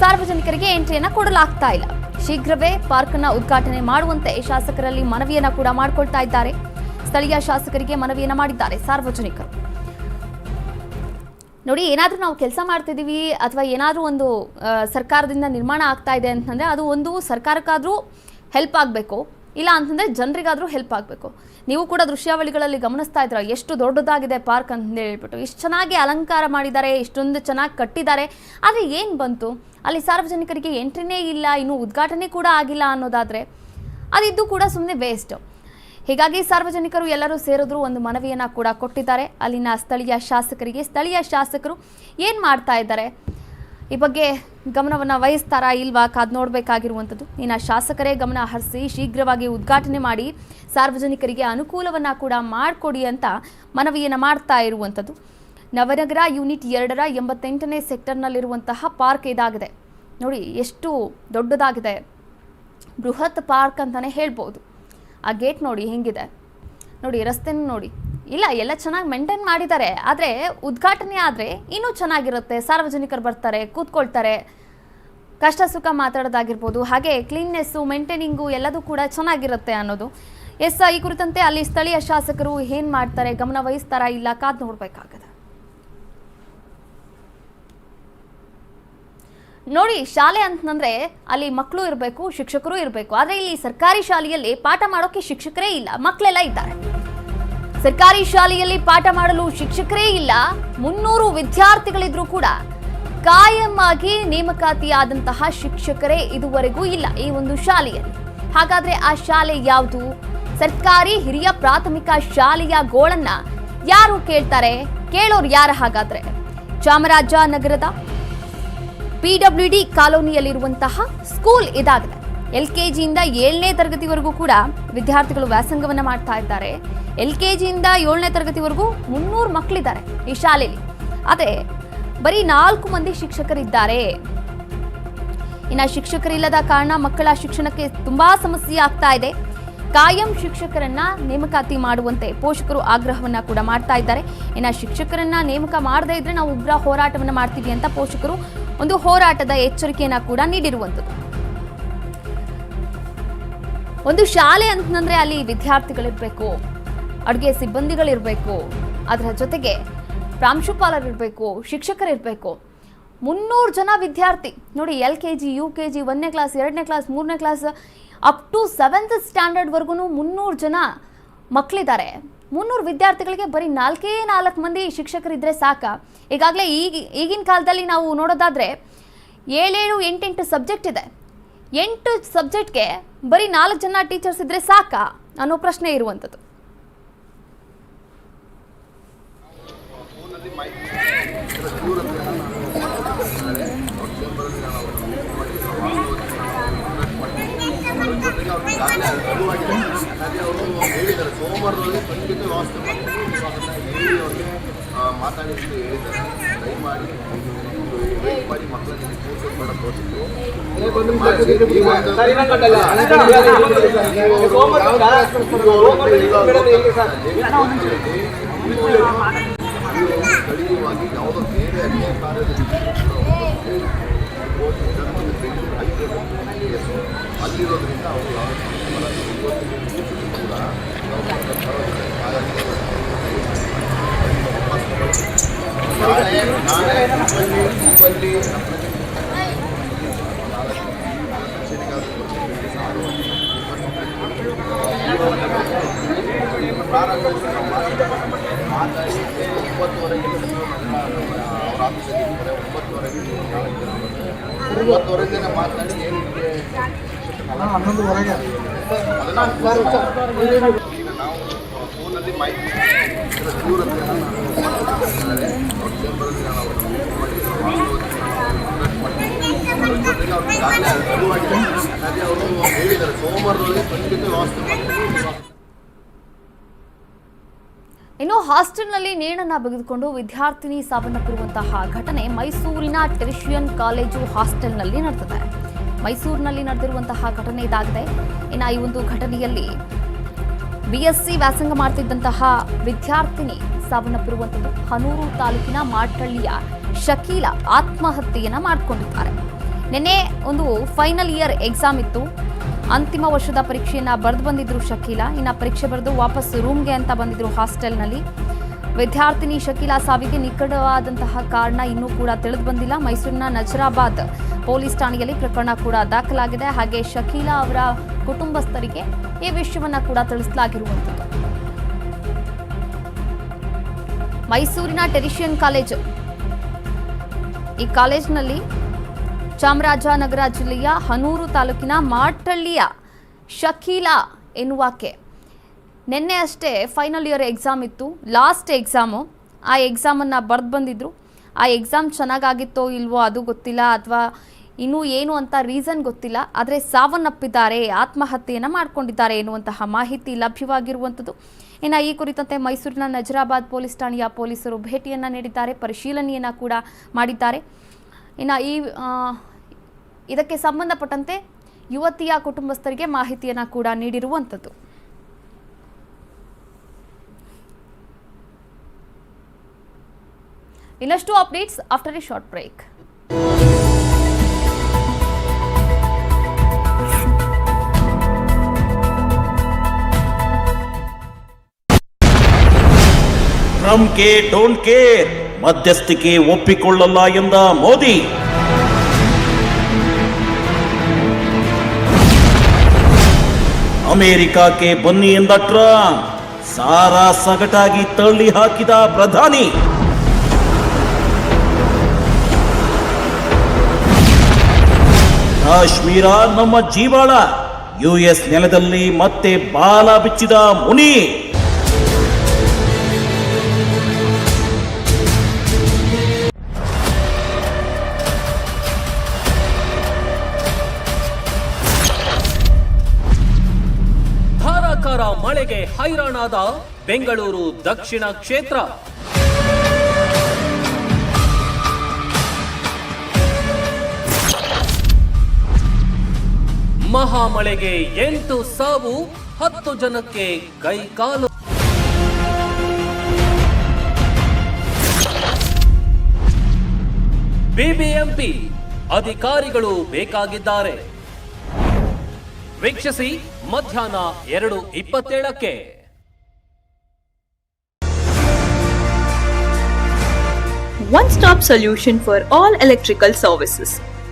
ಸಾರ್ವಜನಿಕರಿಗೆ ಎಂಟ್ರಿಯನ್ನು ಕೊಡಲಾಗ್ತಾ ಇಲ್ಲ. ಶೀಘ್ರವೇ ಪಾರ್ಕ್ನ ಉದ್ಘಾಟನೆ ಮಾಡುವಂತೆ ಶಾಸಕರಲ್ಲಿ ಮನವಿಯನ್ನ ಕೂಡ ಮಾಡಿಕೊಳ್ತಾ ಇದ್ದಾರೆ. ಸ್ಥಳೀಯ ಶಾಸಕರಿಗೆ ಮನವಿಯನ್ನ ಮಾಡಿದ್ದಾರೆ ಸಾರ್ವಜನಿಕರು. ನೋಡಿ, ಏನಾದರೂ ನಾವು ಕೆಲಸ ಮಾಡ್ತಿದ್ದೀವಿ ಅಥವಾ ಏನಾದರೂ ಒಂದು ಸರ್ಕಾರದಿಂದ ನಿರ್ಮಾಣ ಆಗ್ತಾ ಇದೆ ಅಂತಂದರೆ ಅದು ಒಂದು ಸರ್ಕಾರಕ್ಕಾದರೂ ಹೆಲ್ಪ್ ಆಗಬೇಕು. ಇಲ್ಲ ಅಂತಂದರೆ ಜನರಿಗಾದರೂ ಹೆಲ್ಪ್ ಆಗಬೇಕು. ನೀವು ಕೂಡ ದೃಶ್ಯಾವಳಿಗಳಲ್ಲಿ ಗಮನಿಸ್ತಾ ಇದ್ದೀರಾ, ಎಷ್ಟು ದೊಡ್ಡದಾಗಿದೆ ಪಾರ್ಕ್ ಅಂತ ಹೇಳ್ಬಿಟ್ಟು. ಇಷ್ಟು ಚೆನ್ನಾಗಿ ಅಲಂಕಾರ ಮಾಡಿದ್ದಾರೆ, ಇಷ್ಟೊಂದು ಚೆನ್ನಾಗಿ ಕಟ್ಟಿದ್ದಾರೆ. ಆದರೆ ಏನು ಬಂತು? ಅಲ್ಲಿ ಸಾರ್ವಜನಿಕರಿಗೆ ಎಂಟ್ರಿನೇ ಇಲ್ಲ, ಇನ್ನೂ ಉದ್ಘಾಟನೆ ಕೂಡ ಆಗಿಲ್ಲ ಅನ್ನೋದಾದರೆ ಅದಿದ್ದು ಕೂಡ ಸುಮ್ಮನೆ ವೇಸ್ಟ್ ಹೀಗಾಗಿ ಸಾರ್ವಜನಿಕರು ಎಲ್ಲರೂ ಸೇರಿದ್ರು ಒಂದು ಮನವಿಯನ್ನು ಕೂಡ ಕೊಟ್ಟಿದ್ದಾರೆ. ಅಲ್ಲಿನ ಸ್ಥಳೀಯ ಶಾಸಕರಿಗೆ, ಸ್ಥಳೀಯ ಶಾಸಕರು ಏನು ಮಾಡ್ತಾ ಇದ್ದಾರೆ? ಈ ಬಗ್ಗೆ ಗಮನವನ್ನು ವಹಿಸ್ತಾರಾ ಇಲ್ವಾ? ಕಾದ್ ನೋಡಬೇಕಾಗಿರುವಂಥದ್ದು. ಇನ್ನು ಶಾಸಕರೇ ಗಮನ ಹರಿಸಿ ಶೀಘ್ರವಾಗಿ ಉದ್ಘಾಟನೆ ಮಾಡಿ ಸಾರ್ವಜನಿಕರಿಗೆ ಅನುಕೂಲವನ್ನು ಕೂಡ ಮಾಡಿಕೊಡಿ ಅಂತ ಮನವಿಯನ್ನು ಮಾಡ್ತಾ ಇರುವಂಥದ್ದು. ನವನಗರ ಯೂನಿಟ್ ಎರಡರ ಎಂಬತ್ತೆಂಟನೇ ಸೆಕ್ಟರ್ನಲ್ಲಿರುವಂತಹ ಪಾರ್ಕ್ ಇದಾಗಿದೆ. ನೋಡಿ, ಎಷ್ಟು ದೊಡ್ಡದಾಗಿದೆ. ಬೃಹತ್ ಪಾರ್ಕ್ ಅಂತಲೇ ಹೇಳ್ಬೋದು. ಆ ಗೇಟ್ ನೋಡಿ ಹೆಂಗಿದೆ. ನೋಡಿ, ರಸ್ತೆನೂ ನೋಡಿ. ಇಲ್ಲ, ಎಲ್ಲ ಚೆನ್ನಾಗಿ ಮೇಂಟೈನ್ ಮಾಡಿದ್ದಾರೆ. ಆದರೆ ಉದ್ಘಾಟನೆ ಆದರೆ ಇನ್ನೂ ಚೆನ್ನಾಗಿರುತ್ತೆ. ಸಾರ್ವಜನಿಕರು ಬರ್ತಾರೆ, ಕೂತ್ಕೊಳ್ತಾರೆ. ಕಷ್ಟ ಸುಖ ಮಾತಾಡೋದಾಗಿರ್ಬೋದು, ಹಾಗೆ ಕ್ಲೀನ್ನೆಸ್ಸು ಮೇಂಟೈನಿಂಗು ಎಲ್ಲದೂ ಕೂಡ ಚೆನ್ನಾಗಿರುತ್ತೆ ಅನ್ನೋದು. ಎಸ್, ಈ ಕುರಿತಂತೆ ಅಲ್ಲಿ ಸ್ಥಳೀಯ ಶಾಸಕರು ಏನು ಮಾಡ್ತಾರೆ, ಗಮನ ವಹಿಸ್ತಾರಾ ಇಲ್ಲ ಕಾದು ನೋಡಬೇಕಾಗತ್ತೆ ನೋಡಿ, ಶಾಲೆ ಅಂತಂದ್ರೆ ಅಲ್ಲಿ ಮಕ್ಕಳು ಇರಬೇಕು, ಶಿಕ್ಷಕರು ಇರಬೇಕು. ಆದರೆ ಇಲ್ಲಿ ಸರ್ಕಾರಿ ಶಾಲೆಯಲ್ಲಿ ಪಾಠ ಮಾಡೋಕೆ ಶಿಕ್ಷಕರೇ ಇಲ್ಲ ಮಕ್ಕಳೆಲ್ಲ ಇದ್ದಾರೆ. ಸರ್ಕಾರಿ ಶಾಲೆಯಲ್ಲಿ ಪಾಠ ಮಾಡಲು ಶಿಕ್ಷಕರೇ ಇಲ್ಲ. ಮುನ್ನೂರು ವಿದ್ಯಾರ್ಥಿಗಳಿದ್ರೂ ಕೂಡ ಕಾಯಂ ಆಗಿ ನೇಮಕಾತಿಯಾದಂತಹ ಶಿಕ್ಷಕರೇ ಇದುವರೆಗೂ ಇಲ್ಲ ಈ ಒಂದು ಶಾಲೆಯಲ್ಲಿ. ಹಾಗಾದ್ರೆ ಆ ಶಾಲೆ ಯಾವುದು? ಸರ್ಕಾರಿ ಹಿರಿಯ ಪ್ರಾಥಮಿಕ ಶಾಲೆಯ ಗೋಳನ್ನ ಯಾರು ಕೇಳ್ತಾರೆ? ಕೇಳೋರು ಯಾರ ಹಾಗಾದ್ರೆ? ಚಾಮರಾಜನಗರದ ಪಿಡಬ್ಲ್ಯೂ ಡಿ ಕಾಲೋನಿಯಲ್ಲಿರುವಂತಹ ಸ್ಕೂಲ್ ಇದಾಗಿದೆ. ಎಲ್ ಕೆ ಜಿಯಿಂದ ಏಳನೇ ತರಗತಿವರೆಗೂ ಕೂಡ ವಿದ್ಯಾರ್ಥಿಗಳು ವ್ಯಾಸಂಗವನ್ನು ಮಾಡ್ತಾ ಇದ್ದಾರೆ. ಎಲ್ ಕೆ ಜಿಯಿಂದ ಏಳನೇ ತರಗತಿವರೆಗೂ ಮುನ್ನೂರು ಮಕ್ಕಳಿದ್ದಾರೆ ಈ ಶಾಲೆಯಲ್ಲಿ. ಆದರೆ ಬರೀ ನಾಲ್ಕು ಮಂದಿ ಶಿಕ್ಷಕರಿದ್ದಾರೆ. ಇನ್ನು ಶಿಕ್ಷಕರಿಲ್ಲದ ಕಾರಣ ಮಕ್ಕಳ ಶಿಕ್ಷಣಕ್ಕೆ ತುಂಬ ಸಮಸ್ಯೆ ಆಗ್ತಾ ಇದೆ. ಕಾಯಂ ಶಿಕ್ಷಕರನ್ನ ನೇಮಕಾತಿ ಮಾಡುವಂತೆ ಪೋಷಕರು ಆಗ್ರಹವನ್ನ ಕೂಡ ಮಾಡ್ತಾ ಇದ್ದಾರೆ. ಇನ್ನು ಶಿಕ್ಷಕರನ್ನ ನೇಮಕ ಮಾಡದೇ ಇದ್ರೆ ನಾವು ಉಗ್ರ ಹೋರಾಟವನ್ನು ಮಾಡ್ತೀವಿ ಅಂತ ಪೋಷಕರು ಒಂದು ಹೋರಾಟದ ಎಚ್ಚರಿಕೆಯನ್ನ ಕೂಡ ನೀಡಿರುವಂಥದ್ದು. ಒಂದು ಶಾಲೆ ಅಂತಂದ್ರೆ ಅಲ್ಲಿ ವಿದ್ಯಾರ್ಥಿಗಳಿರ್ಬೇಕು, ಅಡುಗೆ ಸಿಬ್ಬಂದಿಗಳಿರಬೇಕು, ಅದರ ಜೊತೆಗೆ ಪ್ರಾಂಶುಪಾಲರಿರಬೇಕು, ಶಿಕ್ಷಕರಿರಬೇಕು. ಮುನ್ನೂರು ಜನ ವಿದ್ಯಾರ್ಥಿ. ನೋಡಿ, L K G, U K G, ಒಂದನೇ ಕ್ಲಾಸ್, ಎರಡನೇ ಕ್ಲಾಸ್, ಮೂರನೇ ಕ್ಲಾಸ್ ಅಪ್ ಟು ಸೆವೆಂತ್ ಸ್ಟ್ಯಾಂಡರ್ಡ್ವರೆಗೂ ಮುನ್ನೂರು ಜನ ಮಕ್ಕಳಿದ್ದಾರೆ ಮುನ್ನೂರು ವಿದ್ಯಾರ್ಥಿಗಳಿಗೆ ಬರೀ ನಾಲ್ಕೇ ನಾಲ್ಕು ಮಂದಿ ಶಿಕ್ಷಕರಿದ್ದರೆ ಸಾಕ. ಈಗಾಗಲೇ ಈಗ, ಈಗಿನ ಕಾಲದಲ್ಲಿ ನಾವು ನೋಡೋದಾದರೆ ಏಳೇಳು ಎಂಟೆಂಟು ಸಬ್ಜೆಕ್ಟ್ ಇದೆ. ಎಂಟು ಸಬ್ಜೆಕ್ಟ್ಗೆ ಬರೀ ನಾಲ್ಕು ಜನ ಟೀಚರ್ಸ್ ಇದ್ದರೆ ಸಾಕಾ? ಅನ್ನೋ ಪ್ರಶ್ನೆ ಇರುವಂಥದ್ದು. ಮಾತಾಡಿದ್ರು ಹೇಳಿದ್ದಾರೆ. ದಯಮಾಡಿ ವೇಟ್ ಮಾಡಿ ಮಕ್ಕಳನ್ನ ಕೂರ್ಸೋದು ಬೇಡ ತೋರಿಸಿದ್ರು ಸ್ಥಳೀಯವಾಗಿ ಯಾವುದೋ ಬೇರೆ ಅನ್ಯಾಯ ಕಾರ್ಯದಲ್ಲಿ ಅಲ್ಲಿರೋದ್ರಿಂದ ಅವರು ಯಾವ ಕೂಡ ಹುಬ್ಬಳ್ಳಿ ಹುಬ್ಬಳ್ಳಿ ಮಾತಾಡಿ ಒಂಬತ್ತುವರೆಗೆ ಅವ್ರ ಆಫೀಸಲ್ಲಿ ಇರ್ತಾರೆ ಒಂಬತ್ತುವರೆಗೆ ಒಂಬತ್ತುವರೆಗೆ ಮಾತಾಡಿ ಏನಿದೆ ಹನ್ನೊಂದುವರೆಗೆ ಅದನ್ನ ಈಗ ನಾವು ಫೋನಲ್ಲಿ ಅವ್ರ ಇನ್ನು ಹಾಸ್ಟೆಲ್ನಲ್ಲಿ ನೇಣನ್ನ ಬಗೆದುಕೊಂಡು ವಿದ್ಯಾರ್ಥಿನಿ ಸಾವನ್ನಪ್ಪಿರುವಂತಹ ಘಟನೆ ಮೈಸೂರಿನ ಟೆರಿಷಿಯನ್ ಕಾಲೇಜು ಹಾಸ್ಟೆಲ್ನಲ್ಲಿ ನಡೆದಿದೆ. ಮೈಸೂರಿನಲ್ಲಿ ನಡೆದಿರುವಂತಹ ಘಟನೆ ಇದಾಗಿದೆ. ಇನ್ನು ಈ ಒಂದು ಘಟನೆಯಲ್ಲಿ ಬಿ ಎಸ್ ಸಿ ವ್ಯಾಸಂಗ ಮಾಡ್ತಿದ್ದಂತಹ ವಿದ್ಯಾರ್ಥಿನಿ ಸಾವನ್ನಪ್ಪಿರುವಂಥದ್ದು ಹನೂರು ತಾಲೂಕಿನ ಮಾಟಳ್ಳಿಯ ಶಕೀಲ ಆತ್ಮಹತ್ಯೆಯನ್ನ ಮಾಡಿಕೊಂಡಿದ್ದಾರೆ. ನಿನ್ನೆ ಒಂದು ಫೈನಲ್ ಇಯರ್ ಎಕ್ಸಾಮ್ ಇತ್ತು. ಅಂತಿಮ ವರ್ಷದ ಪರೀಕ್ಷೆಯನ್ನ ಬರೆದು ಬಂದಿದ್ರು ಶಕೀಲ. ಇನ್ನು ಪರೀಕ್ಷೆ ಬರೆದು ವಾಪಸ್ ರೂಮ್ಗೆ ಅಂತ ಬಂದಿದ್ರು ಹಾಸ್ಟೆಲ್ನಲ್ಲಿ ವಿದ್ಯಾರ್ಥಿನಿ ಶಕೀಲಾ ಸಾವಿಗೆ ನಿಕಟವಾದಂತಹ ಕಾರಣ ಇನ್ನೂ ಕೂಡ ತಿಳಿದು ಬಂದಿಲ್ಲ. ಮೈಸೂರಿನ ನಜರಾಬಾದ್ ಪೊಲೀಸ್ ಠಾಣೆಯಲ್ಲಿ ಪ್ರಕರಣ ಕೂಡ ದಾಖಲಾಗಿದೆ. ಹಾಗೆ ಶಕೀಲಾ ಅವರ ಕುಟುಂಬಸ್ಥರಿಗೆ ಈ ವಿಷಯವನ್ನ ಕೂಡ ತಿಳಿಸಲಾಗಿರುವಂಥದ್ದು. ಮೈಸೂರಿನ ಟೆರಿಷಿಯನ್ ಕಾಲೇಜು, ಈ ಕಾಲೇಜಿನಲ್ಲಿ ಚಾಮರಾಜನಗರ ಜಿಲ್ಲೆಯ ಹನೂರು ತಾಲೂಕಿನ ಮಾಟಳ್ಳಿಯ ಶಕೀಲಾ ಎನ್ನುವಾಕೆ ನಿನ್ನೆ ಅಷ್ಟೇ ಫೈನಲ್ ಇಯರ್ ಎಕ್ಸಾಮ್ ಇತ್ತು. ಲಾಸ್ಟ್ ಎಕ್ಸಾಮು ಆ ಎಕ್ಸಾಮನ್ನು ಬರೆದು ಬಂದಿದ್ದರು ಆ ಎಕ್ಸಾಮ್ ಚೆನ್ನಾಗಾಗಿತ್ತೋ ಇಲ್ವೋ ಅದು ಗೊತ್ತಿಲ್ಲ ಅಥವಾ ಇನ್ನೂ ಏನು ಅಂತ ರೀಸನ್ ಗೊತ್ತಿಲ್ಲ. ಆದರೆ ಸಾವನ್ನಪ್ಪಿದ್ದಾರೆ, ಆತ್ಮಹತ್ಯೆಯನ್ನು ಮಾಡಿಕೊಂಡಿದ್ದಾರೆ ಎನ್ನುವಂತಹ ಮಾಹಿತಿ ಲಭ್ಯವಾಗಿರುವಂಥದ್ದು. ಇನ್ನು ಈ ಕುರಿತಂತೆ ಮೈಸೂರಿನ ನಜರಾಬಾದ್ ಪೊಲೀಸ್ ಠಾಣೆಯ ಪೊಲೀಸರು ಭೇಟಿಯನ್ನು ನೀಡಿದ್ದಾರೆ, ಪರಿಶೀಲನೆಯನ್ನು ಕೂಡ ಮಾಡಿದ್ದಾರೆ. ಇನ್ನು ಈ ಇದಕ್ಕೆ ಸಂಬಂಧಪಟ್ಟಂತೆ ಯುವತಿಯ ಕುಟುಂಬಸ್ಥರಿಗೆ ಮಾಹಿತಿಯನ್ನು ಕೂಡ ನೀಡಿರುವಂಥದ್ದು. ಇನ್ನಷ್ಟು updates after a short break. K don't care ಮಧ್ಯಸ್ಥಿಕೆ ಒಪ್ಪಿಕೊಳ್ಳಲ್ಲ ಎಂದ ಮೋದಿ. ಅಮೆರಿಕಕ್ಕೆ ಬನ್ನಿ ಎಂದ ಟ್ರಂಪ್. ಸಾರಾ ಸಗಟಾಗಿ ತಳ್ಳಿ ಹಾಕಿದ ಪ್ರಧಾನಿ. ಕಾಶ್ಮೀರ ನಮ್ಮ ಜೀವಾಳ. ಯು ಎಸ್ ನೆಲದಲ್ಲಿ ಮತ್ತೆ ಬಾಲ ಬಿಚ್ಚಿದ ಮುನಿ. ಧಾರಾಕಾರ ಮಳೆಗೆ ಹೈರಾಣಾದ ಬೆಂಗಳೂರು ದಕ್ಷಿಣ ಕ್ಷೇತ್ರ. ಮಹಾಮಳೆಗೆ ಎಂಟು ಸಾವು, ಹತ್ತು ಜನಕ್ಕೆ ಕೈಕಾಲು ಬಿಬಿಎಂಪಿ ಅಧಿಕಾರಿಗಳು ಬೇಕಾಗಿದ್ದಾರೆ. ವೀಕ್ಷಿಸಿ ಮಧ್ಯಾಹ್ನ ಎರಡು ಇಪ್ಪತ್ತೇಳಕ್ಕೆ. One stop solution for all electrical services.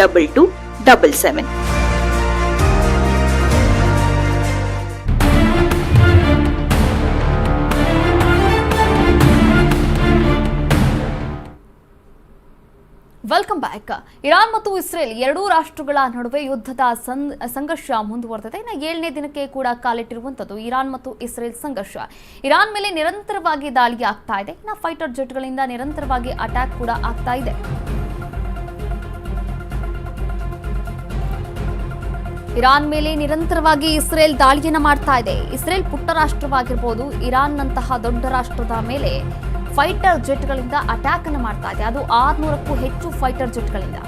2277. Welcome back Iran ಮತ್ತು ಇಸ್ರೇಲ್ ಎರಡೂ ರಾಷ್ಟ್ರಗಳ ನಡುವೆ ಯುದ್ಧದ ಸಂಘರ್ಷ ಮುಂದುವರೆದಿದೆ. ಇನ್ನು ಏಳನೇ ದಿನಕ್ಕೆ ಕೂಡ ಕಾಲಿಟ್ಟಿರುವಂಥದ್ದು ಇರಾನ್ ಮತ್ತು ಇಸ್ರೇಲ್ ಸಂಘರ್ಷ. ಇರಾನ್ ಮೇಲೆ ನಿರಂತರವಾಗಿ ದಾಳಿ ಆಗ್ತಾ ಇದೆ. ಇನ್ನು ಫೈಟರ್ ಜೆಟ್ಗಳಿಂದ ನಿರಂತರವಾಗಿ ಅಟ್ಯಾಕ್ ಕೂಡ ಆಗ್ತಾ ಇದೆ. ಇರಾನ್ ಮೇಲೆ ನಿರಂತರವಾಗಿ ಇಸ್ರೇಲ್ ದಾಳಿಯನ್ನು ಮಾಡ್ತಾ ಇದೆ. ಇಸ್ರೇಲ್ ಪುಟ್ಟ ರಾಷ್ಟ್ರವಾಗಿರ್ಬೋದು, ಇರಾನ್ನಂತಹ ದೊಡ್ಡ ರಾಷ್ಟ್ರದ ಮೇಲೆ ಫೈಟರ್ ಜೆಟ್ಗಳಿಂದ ಅಟ್ಯಾಕ್ ಅನ್ನು ಮಾಡ್ತಾ ಇದೆ. ಅದು ಆರ್ನೂರಕ್ಕೂ ಹೆಚ್ಚು ಫೈಟರ್ ಜೆಟ್ಗಳಿಂದ.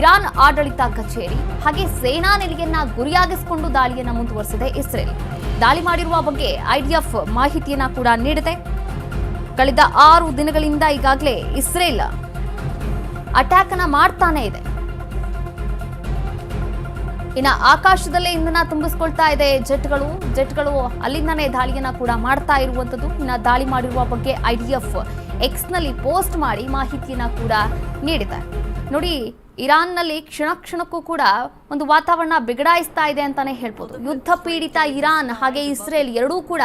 ಇರಾನ್ ಆಡಳಿತ ಕಚೇರಿ, ಹಾಗೆ ಸೇನಾ ನೆಲೆಯನ್ನ ಗುರಿಯಾಗಿಸಿಕೊಂಡು ದಾಳಿಯನ್ನು ಮುಂದುವರೆಸಿದೆ ಇಸ್ರೇಲ್. ದಾಳಿ ಮಾಡಿರುವ ಬಗ್ಗೆ ಐಡಿಎಫ್ ಮಾಹಿತಿಯನ್ನ ಕೂಡ ನೀಡಿದೆ. ಕಳೆದ ಆರು ದಿನಗಳಿಂದ ಈಗಾಗಲೇ ಇಸ್ರೇಲ್ ಅಟ್ಯಾಕ್ ಅನ್ನ ಮಾಡ್ತಾನೆ ಇದೆ. ಇನ್ನ ಆಕಾಶದಲ್ಲೇ ಇಂಧನ ತುಂಬಿಸ್ಕೊಳ್ತಾ ಇದೆ. ಜೆಟ್ಗಳು ಜೆಟ್ಗಳು ಅಲ್ಲಿಂದನೇ ದಾಳಿಯನ್ನ ಕೂಡ ಮಾಡ್ತಾ ಇರುವಂತದ್ದು. ಇನ್ನ ದಾಳಿ ಮಾಡಿರುವ ಬಗ್ಗೆ ಐಡಿಎಫ್ ಎಕ್ಸ್ನಲ್ಲಿ ಪೋಸ್ಟ್ ಮಾಡಿ ಮಾಹಿತಿಯನ್ನ ಕೂಡ ನೀಡಿದ್ದಾರೆ ನೋಡಿ, ಇರಾನ್ನಲ್ಲಿ ಕ್ಷಣ ಕ್ಷಣಕ್ಕೂ ಕೂಡ ಒಂದು ವಾತಾವರಣ ಬಿಗಡಾಯಿಸ್ತಾ ಇದೆ ಅಂತಾನೆ ಹೇಳ್ಬೋದು. ಯುದ್ಧ ಪೀಡಿತ ಇರಾನ್ ಹಾಗೆ ಇಸ್ರೇಲ್ ಎರಡೂ ಕೂಡ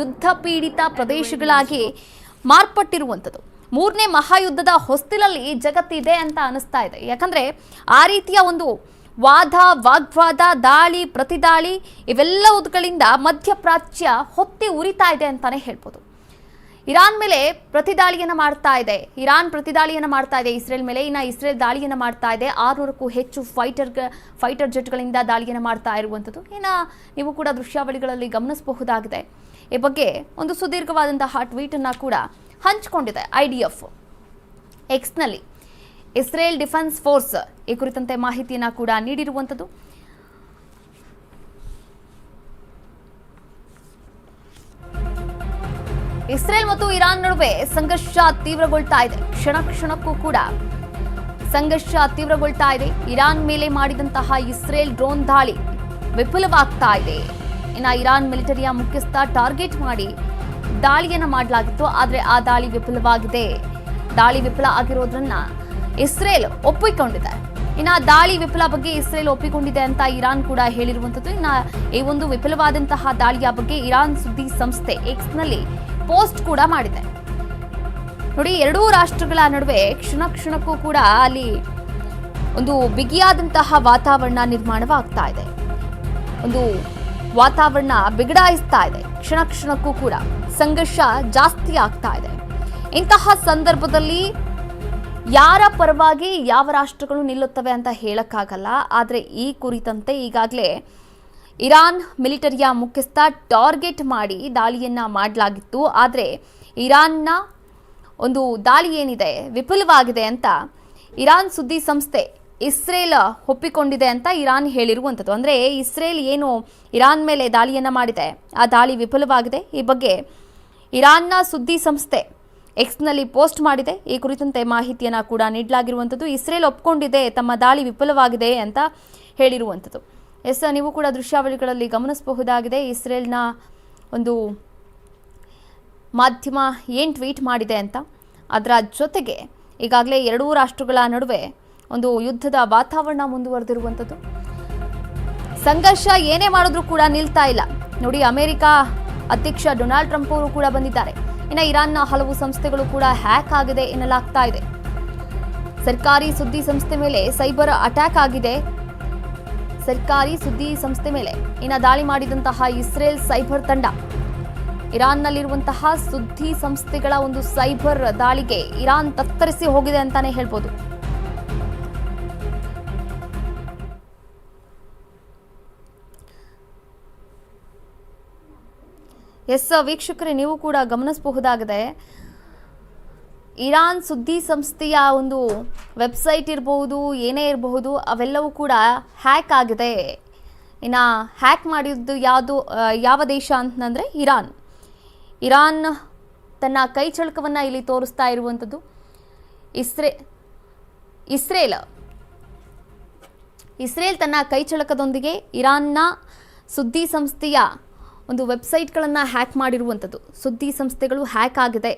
ಯುದ್ಧ ಪೀಡಿತ ಪ್ರದೇಶಗಳಾಗಿ ಮಾರ್ಪಟ್ಟಿರುವಂಥದ್ದು ಮೂರನೇ ಮಹಾಯುದ್ಧದ ಹೊಸ್ತಿಲಲ್ಲಿ ಜಗತ್ತಿದೆ ಅಂತ ಅನಿಸ್ತಾ ಇದೆ. ಯಾಕಂದ್ರೆ ಆ ರೀತಿಯ ಒಂದು ವಾದ, ವಾಗ್ವಾದ, ದಾಳಿ, ಪ್ರತಿದಾಳಿ ಇವೆಲ್ಲವುಗಳಿಂದ ಮಧ್ಯಪ್ರಾಚ್ಯ ಹೊತ್ತಿ ಉರಿತಾ ಇದೆ ಅಂತಾನೆ ಹೇಳ್ಬೋದು. ಇರಾನ್ ಮೇಲೆ ಪ್ರತಿದಾಳಿಯನ್ನು ಮಾಡ್ತಾ ಇದೆ. ಇರಾನ್ ಪ್ರತಿದಾಳಿಯನ್ನು ಮಾಡ್ತಾ ಇದೆ. ಇಸ್ರೇಲ್ ಮೇಲೆ ಇನ್ನು ಇಸ್ರೇಲ್ ದಾಳಿಯನ್ನು ಮಾಡ್ತಾ ಇದೆ. ಆರುನೂರಕ್ಕೂ ಹೆಚ್ಚು ಫೈಟರ್ ಫೈಟರ್ ಜೆಟ್ಗಳಿಂದ ದಾಳಿಯನ್ನು ಮಾಡ್ತಾ ಇರುವಂಥದ್ದು. ಇನ್ನು ನೀವು ಕೂಡ ದೃಶ್ಯಾವಳಿಗಳಲ್ಲಿ ಗಮನಿಸಬಹುದಾಗಿದೆ. ಈ ಬಗ್ಗೆ ಒಂದು ಸುದೀರ್ಘವಾದಂತಹ ಟ್ವೀಟನ್ನು ಕೂಡ ಹಂಚಿಕೊಂಡಿದೆ ಐ ಡಿ ಎಫ್. ಎಕ್ಸ್ನಲ್ಲಿ ಇಸ್ರೇಲ್ ಡಿಫೆನ್ಸ್ ಫೋರ್ಸ್ ಈ ಕುರಿತಂತೆ ಮಾಹಿತಿಯನ್ನ ಕೂಡ ನೀಡಿರುವಂಥದ್ದು. ಇಸ್ರೇಲ್ ಮತ್ತು ಇರಾನ್ ನಡುವೆ ಸಂಘರ್ಷ ತೀವ್ರಗೊಳ್ತಾ ಇದೆ. ಕ್ಷಣ ಕ್ಷಣಕ್ಕೂ ಕೂಡ ಸಂಘರ್ಷ ತೀವ್ರಗೊಳ್ತಾ ಇದೆ. ಇರಾನ್ ಮೇಲೆ ಮಾಡಿದಂತಹ ಇಸ್ರೇಲ್ ಡ್ರೋನ್ ದಾಳಿ ವಿಫುಲವಾಗ್ತಾ ಇದೆ. ಇನ್ನು ಇರಾನ್ ಮಿಲಿಟರಿಯ ಮುಖ್ಯಸ್ಥ ಟಾರ್ಗೆಟ್ ಮಾಡಿ ದಾಳಿಯನ್ನು ಮಾಡಲಾಗಿತ್ತು. ಆದರೆ ಆ ದಾಳಿ ವಿಫಲವಾಗಿದೆ. ದಾಳಿ ವಿಫಲ ಆಗಿರೋದ್ರನ್ನ ಇಸ್ರೇಲ್ ಒಪ್ಪಿಕೊಂಡಿದೆ. ಇನ್ನು ದಾಳಿ ವಿಫಲ ಬಗ್ಗೆ ಇಸ್ರೇಲ್ ಒಪ್ಪಿಕೊಂಡಿದೆ ಅಂತ ಇರಾನ್ ಕೂಡ ಹೇಳಿರುವಂಥದ್ದು. ಇನ್ನು ಈ ಒಂದು ವಿಫಲವಾದಂತಹ ದಾಳಿಯ ಬಗ್ಗೆ ಇರಾನ್ ಸುದ್ದಿ ಸಂಸ್ಥೆ ಎಕ್ಸ್ನಲ್ಲಿ ಪೋಸ್ಟ್ ಕೂಡ ಮಾಡಿದೆ. ನೋಡಿ, ಎರಡೂ ರಾಷ್ಟ್ರಗಳ ನಡುವೆ ಕ್ಷಣ ಕ್ಷಣಕ್ಕೂ ಕೂಡ ಅಲ್ಲಿ ಒಂದು ಬಿಗಿಯಾದಂತಹ ವಾತಾವರಣ ನಿರ್ಮಾಣವಾಗ್ತಾ ಇದೆ. ಒಂದು ವಾತಾವರಣ ಬಿಗಡಾಯಿಸ್ತಾ ಇದೆ. ಕ್ಷಣ ಕ್ಷಣಕ್ಕೂ ಕೂಡ ಸಂಘರ್ಷ ಜಾಸ್ತಿ ಆಗ್ತಾ ಇದೆ. ಇಂತಹ ಸಂದರ್ಭದಲ್ಲಿ ಯಾರ ಪರವಾಗಿ ಯಾವ ರಾಷ್ಟ್ರಗಳು ನಿಲ್ಲುತ್ತವೆ ಅಂತ ಹೇಳಕ್ಕಾಗಲ್ಲ, ಆದರೆ ಈ ಕುರಿತಂತೆ ಈಗಾಗಲೇ ಇರಾನ್ ಮಿಲಿಟರಿಯ ಮುಖ್ಯಸ್ಥ ಟಾರ್ಗೆಟ್ ಮಾಡಿ ದಾಳಿಯನ್ನು ಮಾಡಲಾಗಿತ್ತು. ಆದರೆ ಇರಾನ್ನ ಒಂದು ದಾಳಿ ಏನಿದೆ, ವಿಫುಲವಾಗಿದೆ ಅಂತ ಇರಾನ್ ಸುದ್ದಿ ಸಂಸ್ಥೆ ಇಸ್ರೇಲ್ ಒಪ್ಪಿಕೊಂಡಿದೆ ಅಂತ ಇರಾನ್ ಹೇಳಿರುವಂಥದ್ದು. ಅಂದರೆ ಇಸ್ರೇಲ್ ಏನು ಇರಾನ್ ಮೇಲೆ ದಾಳಿಯನ್ನು ಮಾಡಿದೆ, ಆ ದಾಳಿ ವಿಫುಲವಾಗಿದೆ. ಈ ಬಗ್ಗೆ ಇರಾನ್ನ ಸುದ್ದಿ ಸಂಸ್ಥೆ ಎಕ್ಸ್ನಲ್ಲಿ ಪೋಸ್ಟ್ ಮಾಡಿದೆ. ಈ ಕುರಿತಂತೆ ಮಾಹಿತಿಯನ್ನು ಕೂಡ ನೀಡಲಾಗಿರುವಂಥದ್ದು. ಇಸ್ರೇಲ್ ಒಪ್ಕೊಂಡಿದೆ. ತಮ್ಮ ದಾಳಿ ವಿಫಲವಾಗಿದೆ ಅಂತ ಹೇಳಿರುವಂಥದ್ದು. ಎಸ್, ನೀವು ಕೂಡ ದೃಶ್ಯಾವಳಿಗಳಲ್ಲಿ ಗಮನಿಸಬಹುದಾಗಿದೆ. ಇಸ್ರೇಲ್ನ ಒಂದು ಮಾಧ್ಯಮ ಏನು ಟ್ವೀಟ್ ಮಾಡಿದೆ ಅಂತ. ಅದರ ಜೊತೆಗೆ ಈಗಾಗಲೇ ಎರಡೂ ರಾಷ್ಟ್ರಗಳ ನಡುವೆ ಒಂದು ಯುದ್ಧದ ವಾತಾವರಣ ಮುಂದುವರೆದಿರುವಂಥದ್ದು. ಸಂಘರ್ಷ ಏನೇ ಮಾಡಿದ್ರೂ ಕೂಡ ನಿಲ್ತಾ ಇಲ್ಲ. ನೋಡಿ, ಅಮೆರಿಕ ಅಧ್ಯಕ್ಷ ಡೊನಾಲ್ಡ್ ಟ್ರಂಪ್ ಅವರು ಕೂಡ ಬಂದಿದ್ದಾರೆ. ಇನ್ನು ಇರಾನ್ನ ಹಲವು ಸಂಸ್ಥೆಗಳು ಕೂಡ ಹ್ಯಾಕ್ ಆಗಿದೆ ಎನ್ನಲಾಗ್ತಾ ಇದೆ. ಸರ್ಕಾರಿ ಸುದ್ದಿ ಸಂಸ್ಥೆ ಮೇಲೆ ಸೈಬರ್ ಅಟ್ಯಾಕ್ ಆಗಿದೆ. ಸರ್ಕಾರಿ ಸುದ್ದಿ ಸಂಸ್ಥೆ ಮೇಲೆ ಇನ್ನ ದಾಳಿ ಮಾಡಿದಂತಹ ಇಸ್ರೇಲ್ ಸೈಬರ್ ತಂಡ. ಇರಾನ್ನಲ್ಲಿರುವಂತಹ ಸುದ್ದಿ ಸಂಸ್ಥೆಗಳ ಒಂದು ಸೈಬರ್ ದಾಳಿಗೆ ಇರಾನ್ ತತ್ತರಿಸಿ ಹೋಗಿದೆ ಅಂತಾನೆ ಹೇಳ್ಬೋದು. ಎಸ್ ವೀಕ್ಷಕರೇ, ನೀವು ಕೂಡ ಗಮನಿಸಬಹುದಾಗಿದೆ. ಇರಾನ್ ಸುದ್ದಿ ಸಂಸ್ಥೆಯ ಒಂದು ವೆಬ್ಸೈಟ್ ಇರಬಹುದು ಏನೇ ಇರಬಹುದು ಅವೆಲ್ಲವೂ ಕೂಡ ಹ್ಯಾಕ್ ಆಗಿದೆ. ಇನ್ನು ಹ್ಯಾಕ್ ಮಾಡಿದ್ದು ಯಾವುದು ಯಾವ ದೇಶ ಅಂತಂದರೆ ಇರಾನ್. ಇರಾನ್ ತನ್ನ ಕೈ ಚಳಕವನ್ನು ಇಲ್ಲಿ ತೋರಿಸ್ತಾ ಇರುವಂಥದ್ದು ಇಸ್ರೇ, ಇಸ್ರೇಲ್. ಇಸ್ರೇಲ್ ತನ್ನ ಕೈ ಚಳಕದೊಂದಿಗೆ ಇರಾನ್ನ ಸುದ್ದಿ ಸಂಸ್ಥೆಯ ಒಂದು ವೆಬ್ಸೈಟ್ಗಳನ್ನು ಹ್ಯಾಕ್ ಮಾಡಿರುವಂಥದ್ದು. ಸುದ್ದಿ ಸಂಸ್ಥೆಗಳು ಹ್ಯಾಕ್ ಆಗಿದೆ.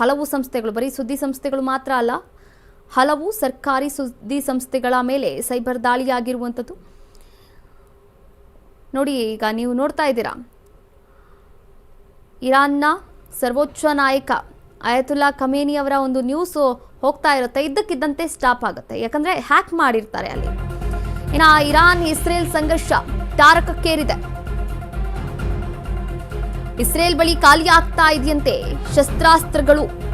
ಹಲವು ಸಂಸ್ಥೆಗಳು, ಬರೀ ಸುದ್ದಿ ಸಂಸ್ಥೆಗಳು ಮಾತ್ರ ಅಲ್ಲ, ಹಲವು ಸರ್ಕಾರಿ ಸುದ್ದಿ ಸಂಸ್ಥೆಗಳ ಮೇಲೆ ಸೈಬರ್ ದಾಳಿಯಾಗಿರುವಂಥದ್ದು. ನೋಡಿ, ಈಗ ನೀವು ನೋಡ್ತಾ ಇದ್ದೀರಾ? ಇರಾನ್ನ ಸರ್ವೋಚ್ಚ ನಾಯಕ ಅಯತುಲ್ಲಾ ಖಮೇನಿ ಅವರ ಒಂದು ನ್ಯೂಸ್ ಹೋಗ್ತಾ ಇರುತ್ತೆ. ಇದ್ದಕ್ಕಿದ್ದಂತೆ ಸ್ಟಾಪ್ ಆಗುತ್ತೆ. ಯಾಕಂದ್ರೆ ಹ್ಯಾಕ್ ಮಾಡಿರ್ತಾರೆ ಅಲ್ಲಿ. ಇನ್ನು ಇರಾನ್ ಇಸ್ರೇಲ್ ಸಂಘರ್ಷ ತಾರಕಕ್ಕೇರಿದೆ. ಇಸ್ರೇಲ್ ಬಳಿ ಖಾಲಿ ಇದೆಯಂತೆ ಶಸ್ತ್ರಾಸ್ತ್ರಗಳು.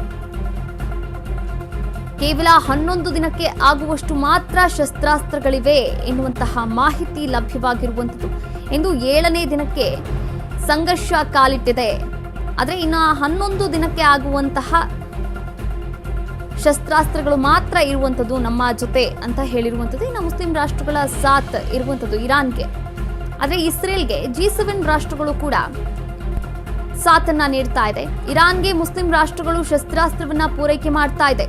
ಕೇವಲ ಹನ್ನೊಂದು ದಿನಕ್ಕೆ ಆಗುವಷ್ಟು ಮಾತ್ರ ಶಸ್ತ್ರಾಸ್ತ್ರಗಳಿವೆ ಎನ್ನುವಂತಹ ಮಾಹಿತಿ ಲಭ್ಯವಾಗಿರುವಂಥದ್ದು. ಇಂದು ಏಳನೇ ದಿನಕ್ಕೆ ಸಂಘರ್ಷ ಕಾಲಿಟ್ಟಿದೆ. ಆದರೆ ಇನ್ನು ಹನ್ನೊಂದು ದಿನಕ್ಕೆ ಆಗುವಂತಹ ಶಸ್ತ್ರಾಸ್ತ್ರಗಳು ಮಾತ್ರ ಇರುವಂಥದ್ದು ನಮ್ಮ ಜೊತೆ ಅಂತ ಹೇಳಿರುವಂಥದ್ದು. ಇನ್ನು ಮುಸ್ಲಿಂ ರಾಷ್ಟ್ರಗಳ ಸಾತ್ ಇರುವಂಥದ್ದು ಇರಾನ್ಗೆ. ಆದರೆ ಇಸ್ರೇಲ್ಗೆ ಜಿ ಸೆವೆನ್ ರಾಷ್ಟ್ರಗಳು ಕೂಡ ಸಾಥನ್ನ ನೀಡ್ತಾ ಇದೆ. ಇರಾನ್ಗೆ ಮುಸ್ಲಿಂ ರಾಷ್ಟ್ರಗಳು ಶಸ್ತ್ರಾಸ್ತ್ರವನ್ನ ಪೂರೈಕೆ ಮಾಡ್ತಾ ಇದೆ.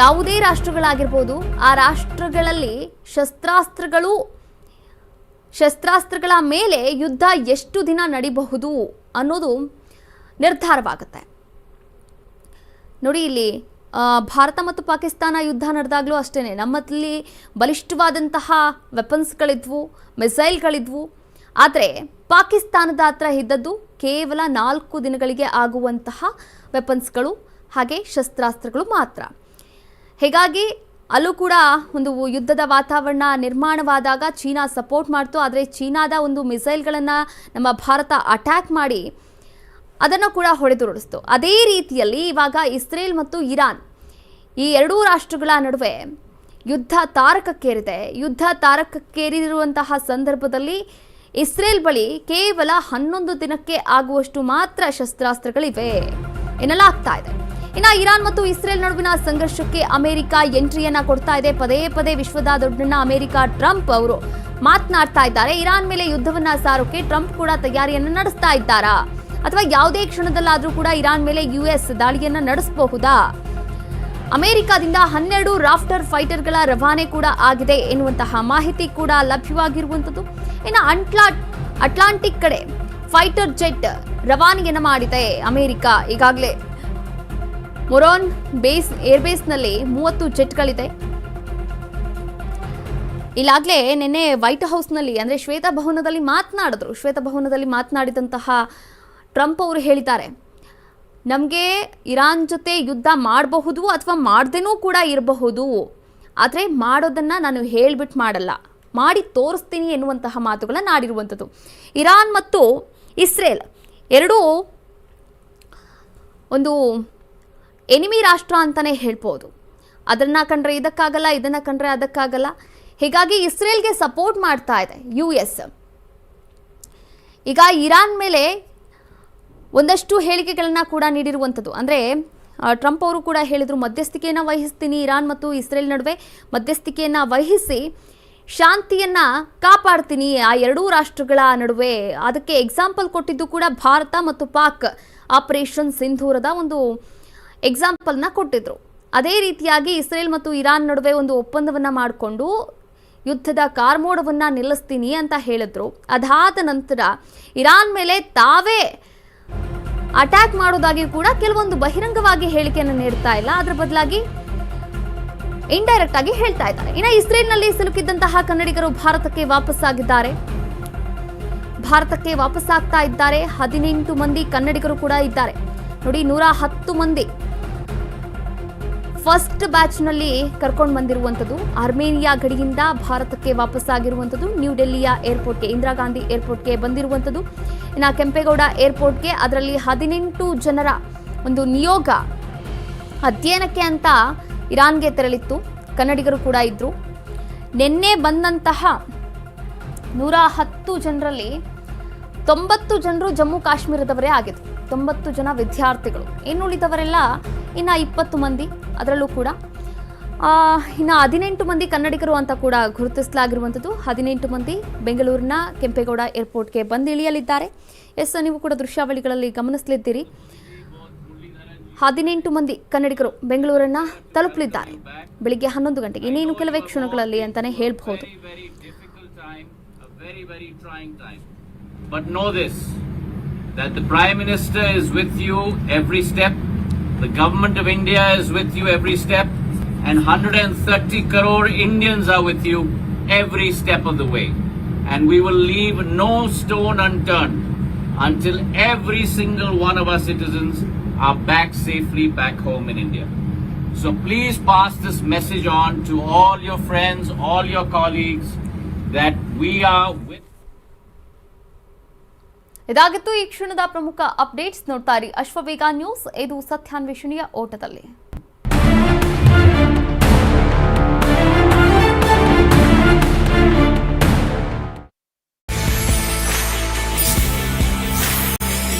ಯಾವುದೇ ರಾಷ್ಟ್ರಗಳಾಗಿರ್ಬೋದು, ಆ ರಾಷ್ಟ್ರಗಳಲ್ಲಿ ಶಸ್ತ್ರಾಸ್ತ್ರಗಳು, ಶಸ್ತ್ರಾಸ್ತ್ರಗಳ ಮೇಲೆ ಯುದ್ಧ ಎಷ್ಟು ದಿನ ನಡಿಬಹುದು ಅನ್ನೋದು ನಿರ್ಧಾರವಾಗುತ್ತೆ. ನೋಡಿ ಇಲ್ಲಿ ಭಾರತ ಮತ್ತು ಪಾಕಿಸ್ತಾನ ಯುದ್ಧ ನಡೆದಾಗಲೂ ಅಷ್ಟೇ ನಮ್ಮಲ್ಲಿ ಬಲಿಷ್ಠವಾದಂತಹ ವೆಪನ್ಸ್ಗಳಿದ್ವು ಮಿಸೈಲ್ಗಳಿದ್ವು ಆದರೆ ಪಾಕಿಸ್ತಾನದ ಹತ್ರ ಇದ್ದದ್ದು ಕೇವಲ ನಾಲ್ಕು ದಿನಗಳಿಗೆ ಆಗುವಂತಹ ವೆಪನ್ಸ್ಗಳು ಹಾಗೆ ಶಸ್ತ್ರಾಸ್ತ್ರಗಳು ಮಾತ್ರ. ಹೀಗಾಗಿ ಅಲ್ಲೂ ಕೂಡ ಒಂದು ಯುದ್ಧದ ವಾತಾವರಣ ನಿರ್ಮಾಣವಾದಾಗ ಚೀನಾ ಸಪೋರ್ಟ್ ಮಾಡ್ತು. ಆದರೆ ಚೀನಾದ ಒಂದು ಮಿಸೈಲ್ಗಳನ್ನು ನಮ್ಮ ಭಾರತ ಅಟ್ಯಾಕ್ ಮಾಡಿ ಅದನ್ನು ಕೂಡ ಹೊಡೆದುರುಳಿಸ್ತು. ಅದೇ ರೀತಿಯಲ್ಲಿ ಇವಾಗ ಇಸ್ರೇಲ್ ಮತ್ತು ಇರಾನ್ ಈ ಎರಡೂ ರಾಷ್ಟ್ರಗಳ ನಡುವೆ ಯುದ್ಧ ತಾರಕಕ್ಕೇರಿದೆ. ಯುದ್ಧ ತಾರಕಕ್ಕೇರಿರುವಂತಹ ಸಂದರ್ಭದಲ್ಲಿ ಇಸ್ರೇಲ್ ಬಳಿ ಕೇವಲ ಹನ್ನೊಂದು ದಿನಕ್ಕೆ ಆಗುವಷ್ಟು ಮಾತ್ರ ಶಸ್ತ್ರಾಸ್ತ್ರಗಳಿವೆ ಎನ್ನಲಾಗ್ತಾ ಇದೆ. ಇನ್ನು ಇರಾನ್ ಮತ್ತು ಇಸ್ರೇಲ್ ನಡುವಿನ ಸಂಘರ್ಷಕ್ಕೆ ಅಮೆರಿಕ ಎಂಟ್ರಿಯನ್ನ ಕೊಡ್ತಾ ಇದೆ. ಪದೇ ಪದೇ ವಿಶ್ವದ ದೊಡ್ಡಣ್ಣ ಅಮೆರಿಕ ಟ್ರಂಪ್ ಅವರು ಮಾತನಾಡ್ತಾ ಇದ್ದಾರೆ. ಇರಾನ್ ಮೇಲೆ ಯುದ್ಧವನ್ನ ಸಾರೋಕೆ ಟ್ರಂಪ್ ಕೂಡ ತಯಾರಿಯನ್ನ ನಡೆಸ್ತಾ ಇದ್ದಾರಾ? ಅಥವಾ ಯಾವುದೇ ಕ್ಷಣದಲ್ಲಾದರೂ ಕೂಡ ಇರಾನ್ ಮೇಲೆ ಯುಎಸ್ ದಾಳಿಯನ್ನ ನಡೆಸಬಹುದಾ? ಅಮೆರಿಕದಿಂದ ಹನ್ನೆರಡು ರಾಫ್ಟರ್ ಫೈಟರ್ಗಳ ರವಾನೆ ಕೂಡ ಆಗಿದೆ ಎನ್ನುವಂತಹ ಮಾಹಿತಿ ಕೂಡ ಲಭ್ಯವಾಗಿರುವಂಥದ್ದು. ಇನ್ನು ಅಂಟ್ಲಾ, ಅಟ್ಲಾಂಟಿಕ್ ಕಡೆ ಫೈಟರ್ ಜೆಟ್ ರವಾನೆಯನ್ನು ಮಾಡಿದೆ ಅಮೆರಿಕ. ಈಗಾಗಲೇ ಮೊರೋನ್ ಬೇಸ್ ಏರ್ಬೇಸ್ನಲ್ಲಿ ಮೂವತ್ತು ಜೆಟ್ಗಳಿದೆ. ಇಲ್ಲಾಗಲೇ ನಿನ್ನೆ ವೈಟ್ ಹೌಸ್ನಲ್ಲಿ ಅಂದರೆ ಶ್ವೇತಭವನದಲ್ಲಿ ಮಾತನಾಡಿದ್ರು. ಶ್ವೇತಭವನದಲ್ಲಿ ಮಾತನಾಡಿದಂತಹ ಟ್ರಂಪ್ ಅವರು ಹೇಳಿದ್ದಾರೆ. ನಮಗೆ ಇರಾನ್ ಜೊತೆ ಯುದ್ಧ ಮಾಡಬಹುದು ಅಥವಾ ಮಾಡ್ದೇನೂ ಕೂಡ ಇರಬಹುದು. ಆದರೆ ಮಾಡೋದನ್ನು ನಾನು ಹೇಳಿಬಿಟ್ಟು ಮಾಡಲ್ಲ. ಮಾಡಿ ತೋರಿಸ್ತೀನಿ ಎನ್ನುವಂತಹ ಮಾತುಗಳನ್ನು ಆಡಿರುವಂಥದ್ದು ಇರಾನ್ ಮತ್ತು ಇಸ್ರೇಲ್ ಎರಡೂ ಒಂದು ಎನಿಮಿ ರಾಷ್ಟ್ರ ಅಂತಲೇ ಹೇಳ್ಬೋದು. ಅದನ್ನು ಕಂಡ್ರೆ ಇದಕ್ಕಾಗಲ್ಲ, ಇದನ್ನು ಕಂಡ್ರೆ ಅದಕ್ಕಾಗಲ್ಲ. ಹೀಗಾಗಿ ಇಸ್ರೇಲ್ಗೆ ಸಪೋರ್ಟ್ ಮಾಡ್ತಾ ಇದೆ ಯು ಎಸ್. ಈಗ ಇರಾನ್ ಮೇಲೆ ಒಂದಷ್ಟು ಹೇಳಿಕೆಗಳನ್ನು ಕೂಡ ನೀಡಿರುವಂಥದ್ದು. ಅಂದರೆ ಟ್ರಂಪ್ ಅವರು ಕೂಡ ಹೇಳಿದರು, ಮಧ್ಯಸ್ಥಿಕೆಯನ್ನು ವಹಿಸ್ತೀನಿ, ಇರಾನ್ ಮತ್ತು ಇಸ್ರೇಲ್ ನಡುವೆ ಮಧ್ಯಸ್ಥಿಕೆಯನ್ನು ವಹಿಸಿ ಶಾಂತಿಯನ್ನು ಕಾಪಾಡ್ತೀನಿ. ಆ ಎರಡೂ ರಾಷ್ಟ್ರಗಳ ನಡುವೆ ಅದಕ್ಕೆ ಎಕ್ಸಾಂಪಲ್ ಕೊಟ್ಟಿದ್ದು ಕೂಡ ಭಾರತ ಮತ್ತು ಪಾಕ್. ಆಪರೇಷನ್ ಸಿಂಧೂರದ ಒಂದು ಎಕ್ಸಾಂಪಲ್ನ ಕೊಟ್ಟಿದ್ರು. ಅದೇ ರೀತಿಯಾಗಿ ಇಸ್ರೇಲ್ ಮತ್ತು ಇರಾನ್ ನಡುವೆ ಒಂದು ಒಪ್ಪಂದವನ್ನು ಮಾಡಿಕೊಂಡು ಯುದ್ಧದ ಕಾರ್ಮೋಡವನ್ನು ನಿಲ್ಲಿಸ್ತೀನಿ ಅಂತ ಹೇಳಿದ್ರು. ಅದಾದ ನಂತರ ಇರಾನ್ ಮೇಲೆ ತಾವೇ ಅಟ್ಯಾಕ್ ಮಾಡೋದಾಗಿ ಕೂಡ ಕೆಲವೊಂದು ಬಹಿರಂಗವಾಗಿ ಹೇಳಿಕೆಯನ್ನು ನೀಡ್ತಾ ಇಲ್ಲ. ಅದರ ಬದಲಾಗಿ ಇಂಡೈರೆಕ್ಟ್ ಆಗಿ ಹೇಳ್ತಾ ಇದ್ದಾರೆ. ಇನ್ನು ಇಸ್ರೇಲ್ನಲ್ಲಿ ಸಿಲುಕಿದ್ದಂತಹ ಕನ್ನಡಿಗರು ಭಾರತಕ್ಕೆ ವಾಪಸ್ಸಾಗಿದ್ದಾರೆ. ಭಾರತಕ್ಕೆ ವಾಪಸ್ಸಾಗ್ತಾ ಇದ್ದಾರೆ. ಹದಿನೆಂಟು ಮಂದಿ ಕನ್ನಡಿಗರು ಕೂಡ ಇದ್ದಾರೆ. ನೋಡಿ, ನೂರ ಹತ್ತು ಮಂದಿ ಫಸ್ಟ್ ಬ್ಯಾಚ್ನಲ್ಲಿ ಕರ್ಕೊಂಡು ಬಂದಿರುವಂಥದ್ದು. ಆರ್ಮೇನಿಯಾ ಗಡಿಯಿಂದ ಭಾರತಕ್ಕೆ ವಾಪಸ್ಸಾಗಿರುವಂಥದ್ದು. ನ್ಯೂ ಡೆಲ್ಲಿಯ ಏರ್ಪೋರ್ಟ್ಗೆ, ಇಂದಿರಾ ಗಾಂಧಿ ಏರ್ಪೋರ್ಟ್ಗೆ ಬಂದಿರುವಂಥದ್ದು. ಇನ್ನು ಕೆಂಪೇಗೌಡ ಏರ್ಪೋರ್ಟ್ಗೆ ಅದರಲ್ಲಿ ಹದಿನೆಂಟು ಜನರ ಒಂದು ನಿಯೋಗ ಅಧ್ಯಯನಕ್ಕೆ ಅಂತ ಇರಾನ್ಗೆ ತೆರಳಿತ್ತು. ಕನ್ನಡಿಗರು ಕೂಡ ಇದ್ದರು ನಿನ್ನೆ ಬಂದಂತಹ ನೂರ ಹತ್ತು ಜನರಲ್ಲಿ ತೊಂಬತ್ತು ಜನರು ಜಮ್ಮು ಕಾಶ್ಮೀರದವರೇ ಆಗಿದ್ರು. ತೊಂಬತ್ತು ಜನ ವಿದ್ಯಾರ್ಥಿಗಳು. ಇನ್ನುಳಿದವರೆಲ್ಲ ಇನ್ನು ಇಪ್ಪತ್ತು ಮಂದಿ. ಅದರಲ್ಲೂ ಕೂಡ ಇನ್ನು ಹದಿನೆಂಟು ಮಂದಿ ಕನ್ನಡಿಗರು ಅಂತ ಕೂಡ ಗುರುತಿಸಲಾಗಿರುವಂಥದ್ದು. ಹದಿನೆಂಟು ಮಂದಿ ಬೆಂಗಳೂರಿನ ಕೆಂಪೇಗೌಡ ಏರ್ಪೋರ್ಟ್ಗೆ ಬಂದು ಇಳಿಯಲಿದ್ದಾರೆ. ಎಸ್ ನೀವು ಕೂಡ ದೃಶ್ಯಾವಳಿಗಳಲ್ಲಿ ಗಮನಿಸಲಿದ್ದೀರಿ. ಹದಿನೆಂಟು ಮಂದಿ ಕನ್ನಡಿಗರು ಬೆಂಗಳೂರನ್ನು ತಲುಪಲಿದ್ದಾರೆ. ಬೆಳಿಗ್ಗೆ ಹನ್ನೊಂದು ಗಂಟೆಗೆ ಇನ್ನೇನು ಕೆಲವೇ ಕ್ಷಣಗಳಲ್ಲಿ ಅಂತಾನೆ ಹೇಳಬಹುದು. That the Prime Minister is with you every step, the Government of India is with you every step, and 130 crore Indians are with you every step of the way. And we will leave no stone unturned until every single one of our citizens are back safely back home in India. So please pass this message on to all your friends, all your colleagues, that we are with. ಇದಾಗಿತ್ತು ಈ ಕ್ಷಣದ ಪ್ರಮುಖ updates ನೋಡ್ತಾ ಇರಿ Ashwavega news ಇದು ಸತ್ಯಾನ್ವೇಷಣೆಯ ಓಟದಲ್ಲಿ